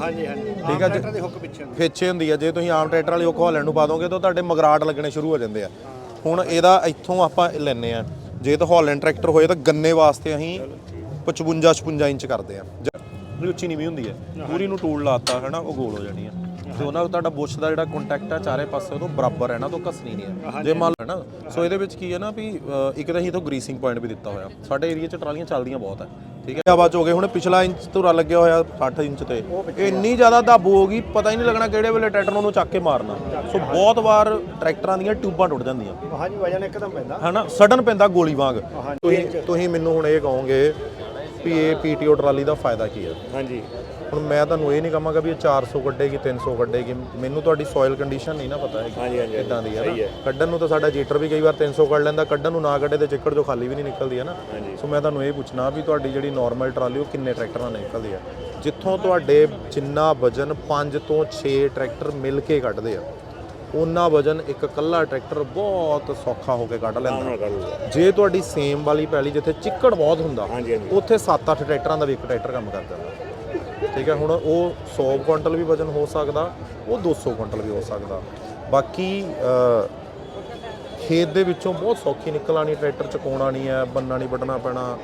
ਹਾਂਜੀ ਹਾਂਜੀ। ਠੀਕ ਆ ਜੀ। ਟਰੈਕਟਰ ਦੇ ਹੁੱਕ ਪਿੱਛੇ ਹੁੰਦੀ। ਆ ਜੇ ਤੁਸੀਂ ਆਮ ਟਰੈਕਟਰ ਵਾਲੀ ਉਹ ਹਾਲੈਂਡ ਨੂੰ ਪਾ ਦੋਗੇ ਤਾਂ ਤੁਹਾਡੇ ਮਗਰਾਟ ਲੱਗਣੇ ਸ਼ੁਰੂ ਹੋ ਜਾਂਦੇ ਆ। ਹੁਣ ਇਹਦਾ ਇੱਥੋਂ ਆਪਾਂ ਲੈਨੇ ਆ। ਜੇ ਤਾਂ ਹਾਲੈਂਡ ਟਰੈਕਟਰ ਹੋਏ ਤਾਂ ਗੰਨੇ ਵਾਸਤੇ ਅਸੀਂ 55 56 ਇੰਚ ਕਰਦੇ ਆ। ਜਿਹੜੀ ਉੱਚੀ ਨੀਵੀਂ ਹੁੰਦੀ ਹੈ ਪੂਰੀ ਨੂੰ ਟੂਲ ਲਾਤਾ ਹੈ ਨਾ ਉਹ ਗੋਲ ਹੋ ਜਾਣੀ ਆ। ਤੇ ਉਹਨਾਂ ਦਾ ਤੁਹਾਡਾ ਬੁਸ਼ ਦਾ ਜਿਹੜਾ ਕੰਟੈਕਟ ਆ ਚਾਰੇ ਪਾਸੇ ਉਹਨੂੰ ਬਰਾਬਰ ਹੈ ਨਾ ਤੋਂ ਘਸਣੀ ਨਹੀਂ ਹੈ। ਜੇ ਮੰਨ ਨਾ ਸੋ ਇਹਦੇ ਵਿੱਚ ਕੀ ਹੈ ਨਾ ਵੀ ਇੱਕ ਤਾਂ ਅਸੀਂ ਤੋਂ ਗਰੀਸਿੰਗ ਪੁਆਇੰਟ ਵੀ ਦਿੱਤਾ ਹੋਇਆ। ਸਾਡੇ ਏਰੀਆ 'ਚ ਟਰਾਲੀਆਂ ਚੱਲਦੀਆਂ ਬਹੁਤ ਹੈ ਠੀਕ ਹੈ? ਆਵਾਜ਼ ਹੋ ਗਏ ਹੁਣ ਪਿਛਲਾ ਇੰਚ ਧੁਰਾ ਲੱਗਿਆ ਹੋਇਆ 60 ਇੰਚ ਤੇ। ਇੰਨੀ ਜ਼ਿਆਦਾ ਦਾਬੂ ਹੋ ਗਈ ਪਤਾ ਹੀ ਨਹੀਂ ਲੱਗਣਾ ਕਿਹੜੇ ਵੇਲੇ ਟਰੈਕਟਰ ਨੂੰ ਚੱਕ ਕੇ ਮਾਰਨਾ। ਸੋ ਬਹੁਤ ਵਾਰ ਟਰੈਕਟਰਾਂ ਦੀਆਂ ਟਿਊਬਾਂ ਟੁੱਟ ਜਾਂਦੀਆਂ। ਹਾਂਜੀ ਵਜਨ ਇੱਕਦਮ ਪੈਂਦਾ। ਹਨਾ? ਸਡਨ ਪੈਂਦਾ ਗੋਲੀ ਵਾਂਗ। ਤੁਸੀਂ ਤੁਸੀਂ ਮੈਨੂੰ ਹੁਣ ਇਹ ਕਹੋਗੇ ਵੀ ਇਹ ਪੀਟੀਓ ਟਰਾਲੀ ਦਾ ਫਾਇਦਾ ਕੀ ਹੈ ਹਾਂਜੀ। ਹੁਣ ਮੈਂ ਤੁਹਾਨੂੰ ਇਹ ਨਹੀਂ ਕਹਾਂਗਾ ਵੀ ਇਹ 400 ਕੱਢੇਗੀ 300 ਕੱਢੇਗੀ। ਮੈਨੂੰ ਤੁਹਾਡੀ ਸੋਇਲ ਕੰਡੀਸ਼ਨ ਨਹੀਂ ਨਾ ਪਤਾ ਹਾਂਜੀ ਇਦਾਂ ਦੀ ਹੈ ਨਾ। ਕੱਢਣ ਨੂੰ ਤਾਂ ਸਾਡਾ ਜੀਟਰ ਵੀ ਕਈ ਵਾਰ 300 ਕੱਢ ਲੈਂਦਾ ਕੱਢਣ ਨੂੰ ਨਾ ਕੱਢੇ ਤੇ ਚਿੱਕੜ ਜੋ ਖਾਲੀ ਵੀ ਨਹੀਂ ਨਿਕਲਦੀ ਹੈ ਨਾ। ਸੋ ਮੈਂ ਤੁਹਾਨੂੰ ਇਹ ਪੁੱਛਣਾ ਵੀ ਤੁਹਾਡੀ ਜਿਹੜੀ ਨਾਰਮਲ ਟਰਾਲੀ ਉਹ ਕਿੰਨੇ ਟਰੈਕਟਰਾਂ ਨਾਲ ਨਿਕਲਦੀ ਆ? ਜਿੱਥੋਂ ਤੁਹਾਡੇ ਜਿੰਨਾ ਵਜਨ 5 ਤੋਂ 6 ਟਰੈਕਟਰ ਮਿਲ ਕੇ ਕੱਢਦੇ ਆ। ਉਹਨਾਂ ਵਜਨ ਇੱਕ ਕੱਲਾ ਟਰੈਕਟਰ ਬਹੁਤ ਸੌਖਾ ਹੋ ਕੇ ਕੱਢ ਲੈਂਦਾ। ਜੇ ਤੁਹਾਡੀ ਸੇਮ ਵਾਲੀ ਪੈਲੀ ਜਿੱਥੇ ਚਿੱਕੜ ਬਹੁਤ ਹੁੰਦਾ। ਉੱਥੇ 7-8 ਟਰੈਕਟਰਾਂ ਦਾ ਵੀ ਇੱਕ ਟਰੈਕਟਰ ਕੰਮ ਕਰ ਜਾਂਦਾ। ਠੀਕ ਹੈ ਹੁਣ ਉਹ 100 ਕੁਇੰਟਲ ਵੀ ਵਜਨ ਹੋ ਸਕਦਾ ਉਹ 200 ਕੁਇੰਟਲ ਵੀ ਹੋ ਸਕਦਾ। ਬਾਕੀ ਖੇਤ ਦੇ ਵਿੱਚੋਂ ਬਹੁਤ ਸੌਖੀ ਨਿਕਲ ਆਣੀ ਟਰੈਕਟਰ ਚਕਾਉਣਾ ਨਹੀਂ ਹੈ ਬੰਨਾ ਨਹੀਂ ਵੱਢਣਾ ਪੈਣਾ।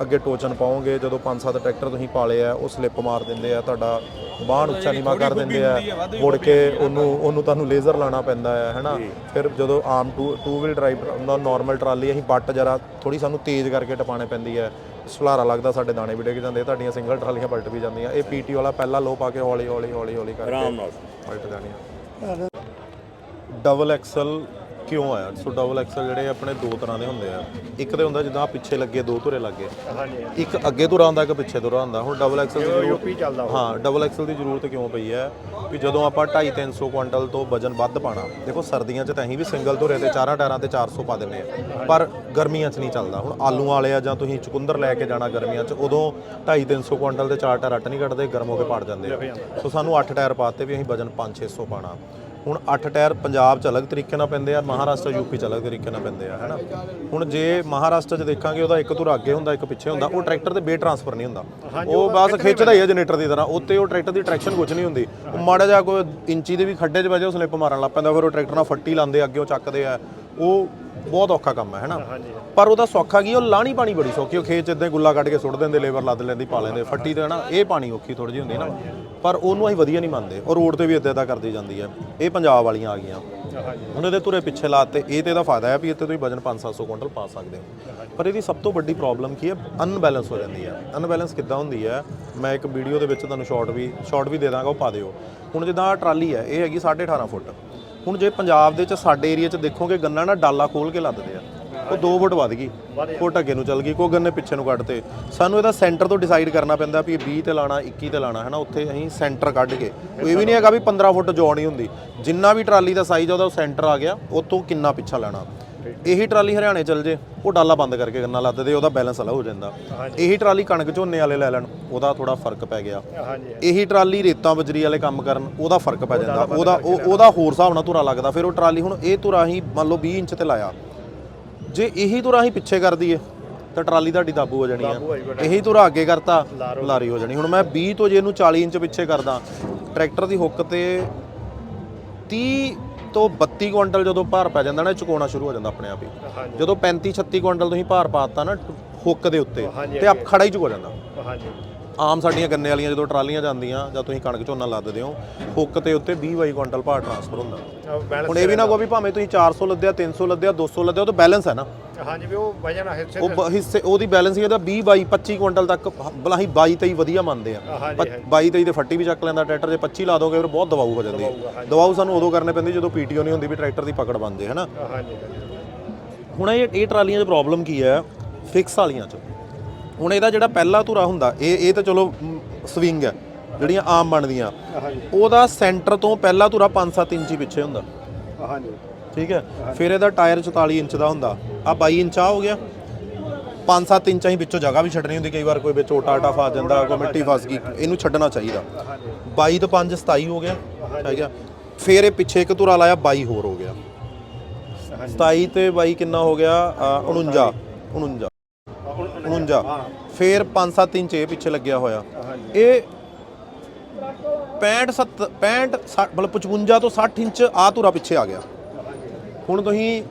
ਅੱਗੇ ਟੋਚਨ ਪਾਓਗੇ ਜਦੋਂ 5-7 ਟਰੈਕਟਰ ਤੁਸੀਂ ਪਾਲੇ ਆ ਉਹ ਸਲਿੱਪ ਮਾਰ ਦਿੰਦੇ ਆ ਤੁਹਾਡਾ ਬਾਹਣ ਉੱਚਾ ਨੀਵਾ ਕਰ ਦਿੰਦੇ ਆ। ਮੁੜ ਕੇ ਉਹਨੂੰ ਉਹਨੂੰ ਤੁਹਾਨੂੰ ਲੇਜ਼ਰ ਲਾਣਾ ਪੈਂਦਾ ਹੈ ਹੈਨਾ? ਫਿਰ ਜਦੋਂ ਆਮ ਟੂ ਵੀਲ ਡਰਾਈਵ ਦਾ ਨਾਰਮਲ ਟਰਾਲੀ ਅਸੀਂ ਬੱਟ ਜਰਾ ਥੋੜੀ ਸਾਨੂੰ ਤੇਜ਼ ਕਰਕੇ ਟਪਾਣੇ ਪੈਂਦੀ ਹੈ ਸੁਲਾਰਾ ਲੱਗਦਾ ਸਾਡੇ ਦਾਣੇ ਵੀ ਡਿੱਗ ਜਾਂਦੇ ਤੁਹਾਡੀਆਂ ਸਿੰਗਲ ਟਰਾਲੀਆਂ ਪਲਟ ਵੀ ਜਾਂਦੀਆਂ। ਇਹ ਪੀਟੀ ਵਾਲਾ ਪਹਿਲਾ ਲੋ ਪਾ ਕੇ ਹੌਲੀ ਹੌਲੀ ਹੌਲੀ ਹੌਲੀ ਕਰਕੇ ਆਰਾਮ ਨਾਲ। ਪਲਟ ਜਾਣੀਆਂ ਡਬਲ ਐਕਸਲ ਕਿਉਂ ਆਇਆ? ਸੋ ਡਬਲ ਐਕਸਲ ਜਿਹੜੇ ਆਪਣੇ ਦੋ ਤਰ੍ਹਾਂ ਦੇ ਹੁੰਦੇ ਆ। ਇੱਕ ਤੇ ਹੁੰਦਾ ਜਿੱਦਾਂ ਆਹ ਪਿੱਛੇ ਲੱਗੇ ਦੋ ਧੁਰੇ ਲੱਗੇ। ਹਾਂਜੀ। ਇੱਕ ਅੱਗੇ ਧੁਰਾ ਹੁੰਦਾ ਇੱਕ ਪਿੱਛੇ ਧੁਰਾ ਹੁੰਦਾ। ਹੁਣ ਡਬਲ ਐਕਸਲ ਦੀ ਜ਼ਰੂਰਤ ਯੂਪੀ ਚੱਲਦਾ ਉਹ ਹਾਂ ਡਬਲ ਐਕਸਲ ਦੀ ਜ਼ਰੂਰਤ ਕਿਉਂ ਪਈ ਹੈ? ਵੀ ਜਦੋਂ ਆਪਾਂ 2.5 300 ਕੁਇੰਟਲ ਤੋਂ ਵਜਨ ਵੱਧ ਪਾਣਾ ਦੇਖੋ ਸਰਦੀਆਂ 'ਚ ਤਾਂ ਅਸੀਂ ਵੀ ਸਿੰਗਲ ਧੁਰੇ ਤੇ ਚਾਰਾਂ ਟਾਇਰਾਂ ਤੇ 400 ਪਾ ਦਿੰਦੇ ਆ। ਪਰ ਗਰਮੀਆਂ 'ਚ ਨਹੀਂ ਚੱਲਦਾ। ਹੁਣ ਆਲੂ ਵਾਲੇ ਆ ਜਾਂ ਤੁਸੀਂ ਚੁਕੰਦਰ ਲੈ ਕੇ ਜਾਣਾ ਗਰਮੀਆਂ 'ਚ ਉਦੋਂ 2.5 300 ਕੁਇੰਟਲ ਦੇ ਚਾਰ ਟਾਇਰ ਅੱਟ ਨਹੀਂ ਕੱਢਦੇ ਗਰਮ ਹੋ ਕੇ ਪਾੜ ਜਾਂਦੇ ਆ। ਸੋ ਸਾਨੂੰ 8 ਟਾਇਰ ਪਾਤੇ ਵੀ ਅਸੀਂ ਵਜਨ 5 600 ਪਾਣਾ ਹੁਣ 8 ਟਾਇਰ ਪੰਜਾਬ 'ਚ ਅਲੱਗ ਤਰੀਕੇ ਨਾਲ ਪੈਂਦੇ ਆ ਮਹਾਰਾਸ਼ਟਰ ਯੂਪੀ 'ਚ ਅਲੱਗ ਤਰੀਕੇ ਨਾਲ ਪੈਂਦੇ ਆ ਹੈਨਾ? ਹੁਣ ਜੇ ਮਹਾਰਾਸ਼ਟਰ 'ਚ ਦੇਖਾਂਗੇ ਉਹਦਾ ਇੱਕ ਧੁਰਾ ਅੱਗੇ ਹੁੰਦਾ ਇੱਕ ਪਿੱਛੇ ਹੁੰਦਾ ਉਹ ਟਰੈਕਟਰ ਤੇ ਬੇ ਟਰਾਂਸਫਰ ਨਹੀਂ ਹੁੰਦਾ। ਉਹ ਬਸ ਖਿੱਚਦਾ ਹੀ ਹੈ ਜਨਰੇਟਰ ਦੀ ਤਰ੍ਹਾਂ ਉੱਤੇ ਉਹ ਟਰੈਕਟਰ ਦੀ ਟਰੈਕਸ਼ਨ ਕੁਝ ਨਹੀਂ ਹੁੰਦੀ। ਉਹ ਮਾੜਾ ਜਿਹਾ ਕੋਈ ਇੰਚੀ ਦੇ ਵੀ ਖੱਡੇ 'ਚ ਵਜੇ ਉਹ ਸਲਿੱਪ ਮਾਰਨ ਲੱਗ ਪੈਂਦਾ ਫਿਰ ਉਹ ਟਰੈਕਟਰ ਨਾਲ ਫੱਟੀ ਲਾਉਂਦੇ ਅੱਗੇ ਉਹ ਚੱਕਦੇ ਆ। ਉਹ ਬਹੁਤ ਔਖਾ ਕੰਮ ਹੈ ਹੈਨਾ ਪਰ ਉਹਦਾ ਸੌਖਾ ਕੀ ਉਹ ਲਾਣੀ ਪਾਣੀ ਬੜੀ ਸੌਖੀ ਉਹ ਖੇਤ 'ਚ ਇਦਾਂ ਗੁੱਲਾ ਕੱਢ ਕੇ ਸੁੱਟ ਦਿੰਦੇ ਲੇਬਰ ਲੱਦ ਲੈਂਦੀ ਪਾ ਲੈਂਦੇ। ਫੱਟੀ ਤੇ ਨਾ ਇਹ ਪਾਣੀ ਔਖੀ ਥੋੜੀ ਜਿਹੀ ਹੁੰਦੀ ਨਾ। ਪਰ ਉਹਨੂੰ ਅਸੀਂ ਵਧੀਆ ਨਹੀਂ ਮੰਨਦੇ। ਉਹ ਰੋਡ ਤੇ ਵੀ ਇੱਦਾਂ ਦਾ ਕਰਦੀ ਜਾਂਦੀ ਹੈ। ਇਹ ਪੰਜਾਬ ਵਾਲੀਆਂ ਆ ਗਈਆਂ। ਹੁਣ ਇਹਦੇ ਤੁਰੇ ਪਿੱਛੇ ਲਾਤੇ ਇਹ ਤੇ ਇਹਦਾ ਫਾਇਦਾ ਹੈ ਵੀ ਇੱਥੇ ਤੁਸੀਂ ਵਜਨ 5-700 ਕੁਇੰਟਲ ਪਾ ਸਕਦੇ ਹੋ। ਪਰ ਇਹਦੀ ਸਭ ਤੋਂ ਵੱਡੀ ਪ੍ਰੋਬਲਮ ਕੀ ਹੈ? ਅਨਬੈਲੈਂਸ ਹੋ ਜਾਂਦੀ ਹੈ। ਅਨਬੈਲੈਂਸ ਕਿੱਦਾਂ ਹੁੰਦੀ ਹੈ? ਮੈਂ ਇੱਕ ਵੀਡੀਓ ਦੇ ਵਿੱਚ ਤੁਹਾਨੂੰ ਸ਼ਾਰਟ ਵੀ ਸ਼ਾਰਟ ਵੀ ਦੇ ਦਾਂਗਾ ਉਹ ਪਾ ਦਿਓ। ਹੁਣ ਜਿੱਦਾਂ ਟਰਾਲੀ ਹੈ ਇਹ ਹੈਗੀ 18.5 ਫੁੱਟ। ਹੁਣ ਜੇ ਪੰਜਾਬ ਦੇ ਚ ਸਾਡੇ ਏਰੀਆ ਚ ਦੇਖੋਗੇ ਗੰਨਾ ਨਾ ਡਾਲਾ ਖੋਲ ਕੇ ਲੱਦਦੇ ਆ, ਉਹ 2 ਫੁੱਟ ਵੱਧ ਗਈ ਫੁੱਟ ਅੱਗੇ ਨੂੰ ਚੱਲ ਗਈ ਕੋ ਗੰਨੇ ਪਿੱਛੇ ਨੂੰ ਕੱਢਤੇ। ਸਾਨੂੰ ਇਹਦਾ ਸੈਂਟਰ ਤੋਂ ਡਿਸਾਈਡ ਕਰਨਾ ਪੈਂਦਾ ਵੀ ਇਹ 20 ਤੇ ਲਾਣਾ 21 ਤੇ ਲਾਣਾ ਹੈ ਨਾ ਉੱਥੇ ਅਸੀਂ ਸੈਂਟਰ ਕੱਢ ਕੇ ਇਹ ਵੀ ਨਹੀਂ ਹੈਗਾ ਵੀ 15 ਫੁੱਟ ਜੋੜ ਨਹੀਂ ਹੁੰਦੀ। ਜਿੰਨਾ ਵੀ ਟਰਾਲੀ ਦਾ ਸਾਈਜ਼ ਆ, ਉਹਦਾ ਸੈਂਟਰ ਆ ਗਿਆ ਉਤੋਂ ਕਿੰਨਾ ਪਿੱਛਾ ਲੈਣਾ। ਇਹੀ ਟਰਾਲੀ ਹਰਿਆਣੇ ਚੱਲ ਜੇ ਉਹ ਡਾਲਾ ਬੰਦ ਕਰਕੇ ਗੰਨਾ ਲੱਦਦੇ ਉਹਦਾ ਬੈਲੈਂਸ ਅਲੱਗ ਹੋ ਜਾਂਦਾ। ਇਹੀ ਟਰਾਲੀ ਕਣਕ ਝੋਨੇ ਵਾਲੇ ਲੈ ਲੈਣ ਉਹਦਾ ਥੋੜਾ ਫ਼ਰਕ ਪੈ ਗਿਆ। ਇਹੀ ਟਰਾਲੀ ਰੇਤਾਂ ਬਜਰੀ ਵਾਲੇ ਕੰਮ ਕਰਨ ਉਹਦਾ ਫ਼ਰਕ ਪੈ ਜਾਂਦਾ। ਉਹਦਾ ਉਹ ਉਹਦਾ ਹੋਰ ਹਿਸਾਬ ਨਾਲ ਧੁਰਾ ਲੱਗਦਾ। ਫਿਰ ਉਹ ਟਰਾਲੀ ਹੁਣ ਇਹ ਧੁਰਾ ਹੀ ਮੰਨ ਲਓ 20 ਇੰਚ ਤੇ ਲਾਇਆ। ਜੇ ਇਹੀ ਧੁਰਾ ਹੀ ਪਿੱਛੇ ਕਰ ਦਈਏ ਤਾਂ ਟਰਾਲੀ ਤੁਹਾਡੀ ਦਾਬੂ ਹੋ ਜਾਣੀ ਆ। ਇਹੀ ਧੁਰਾ ਅੱਗੇ ਕਰਤਾ ਲਾਰੀ। ਹੋ ਜਾਣੀ। ਹੁਣ ਮੈਂ 20 ਤੋਂ ਜੇ ਇਹਨੂੰ 40 ਇੰਚ ਪਿੱਛੇ ਕਰਦਾ ਟਰੈਕਟਰ ਦੀ ਹੁੱਕ ਤੇ 30 ਤੋਂ 32 ਕੁਇੰਟਲ ਜਦੋਂ ਭਾਰ ਪੈ ਜਾਂਦਾ ਨਾ ਚੁਕਾਉਣਾ ਸ਼ੁਰੂ ਹੋ ਜਾਂਦਾ ਆਪਣੇ ਆਪ ਹੀ। ਜਦੋਂ 35 36 ਕੁਇੰਟਲ ਤੁਸੀਂ ਭਾਰ ਪਾਤਾ ਨਾ ਹੁੱਕ ਦੇ ਉੱਤੇ ਤੇ ਆਪ ਖੜਾ ਹੀ ਚੁਕੋ ਜਾਂਦਾ। ਹਾਂਜੀ। ਆਮ ਸਾਡੀਆਂ ਗੰਨੇ ਵਾਲੀਆਂ ਜਦੋਂ ਟਰਾਲੀਆਂ ਜਾਂਦੀਆਂ ਜਾਂ ਤੁਸੀਂ ਕਣਕ ਝੋਨਾ ਲੱਦਦੇ ਹੋ ਹੁੱਕ ਤੇ ਉੱਤੇ 20 22 ਕੁਇੰਟਲ ਭਾਰ ਟਰਾਂਸਫਰ ਹੁੰਦਾ। ਹੁਣ ਇਹ ਵੀ ਨਾ ਕਹੋ ਵੀ ਭਾਵੇਂ ਤੁਸੀਂ 400 ਲੱਦਿਆ 300 ਲੱਦਿਆ 200 ਲੱਦਿਆ ਉਹ ਤਾਂ ਬੈਲੈਂਸ ਹੈ ਨਾ। ਹਾਂਜੀ ਵੀ ਉਹ ਵਜਨ ਆ ਹਿੱਸੇ ਉਹ ਬ- ਹਿੱਸੇ ਉਹਦੀ ਬੈਲੈਂਸ ਹੀ ਉਹਦਾ 20 22 25 ਕੁਇੰਟਲ ਤੱਕ ਬਲਾ ਹੀ 22 23 ਵਧੀਆ ਮੰਨਦੇ ਆ। ਹਾਂਜੀ 22 23 ਤੇ ਫੱਟੀ ਵੀ ਚੱਕ ਲੈਂਦਾ ਟਰੈਕਟਰ ਜੇ 25 ਲਾ ਦੋਗੇ ਫਿਰ ਬਹੁਤ ਦਵਾਊ ਹੋ ਜਾਂਦੀ ਹੈ ਦਵਾਊ ਸਾਨੂੰ ਉਦੋਂ ਕਰਨੇ ਪੈਂਦੀ ਜਦੋਂ ਪੀਟੀਓ ਨਹੀਂ ਹੁੰਦੀ ਵੀ ਟਰੈਕਟਰ ਦੀ ਪਕੜ ਬੰਦੇ ਹਨਾ? ਹਾਂਜੀ ਹੁਣ ਇਹ ਇਹ ਟਰਾਲੀਆਂ 'ਚ ਪ੍ਰੋਬਲਮ ਕੀ ਹੈ ਫਿਕਸ ਵਾਲੀਆਂ 'ਚ। ਹੁਣ ਇਹਦਾ ਜਿਹੜਾ ਪਹਿਲਾ ਧੁਰਾ ਹੁੰਦਾ ਇਹ ਇਹ ਤਾਂ ਚਲੋ ਸਵਿੰਗ ਹੈ ਜਿਹੜੀਆਂ ਆਮ ਬਣਦੀਆਂ। ਹਾਂਜੀ। ਉਹਦਾ ਸੈਂਟਰ ਤੋਂ ਪਹਿਲਾ ਧੁਰਾ 5-7 ਇੰਚ ਪਿੱਛੇ ਹੁੰਦਾ। ਹਾਂਜੀ। ਠੀਕ ਹੈ? ਫਿਰ ਇਹਦਾ ਟਾਇਰ 44 ਇੰਚ ਦਾ ਹੁੰਦਾ। ਆ 22 ਇੰਚ ਆ ਹੋ ਗਿਆ। 5-7 ਇੰਚ ਹੀ ਵਿੱਚੋਂ ਜਗ੍ਹਾ ਵੀ ਛੱਡਣੀ ਹੁੰਦੀ ਕਈ ਵਾਰ ਕੋਈ ਵਿੱਚ ਓਟਾ ਆਟਾ ਫਸ ਜਾਂਦਾ ਕੋਈ ਮਿੱਟੀ ਫਸ ਗਈ ਇਹਨੂੰ ਛੱਡਣਾ ਚਾਹੀਦਾ। 22 ਤੋਂ 5 27 ਹੋ ਗਿਆ ਠੀਕ ਹੈ? ਫਿਰ ਇਹ ਪਿੱਛੇ ਇੱਕ ਧੁਰਾ ਲਾਇਆ 22 ਹੋਰ ਹੋ ਗਿਆ। 27 ਤੇ 22 ਕਿੰਨਾ ਹੋ ਗਿਆ? ਅ, 49 49 49 ਫਿਰ 5-7 ਇੰਚ ਇਹ ਪਿੱਛੇ ਲੱਗਿਆ ਹੋਇਆ। ਇਹ 65 70 65 60 ਮਤਲਬ 55 ਤੋਂ 60 ਇੰਚ ਆ ਧੁਰਾ ਪਿੱਛੇ ਆ ਗਿਆ। ਹੁਣ ਤੁਸੀਂ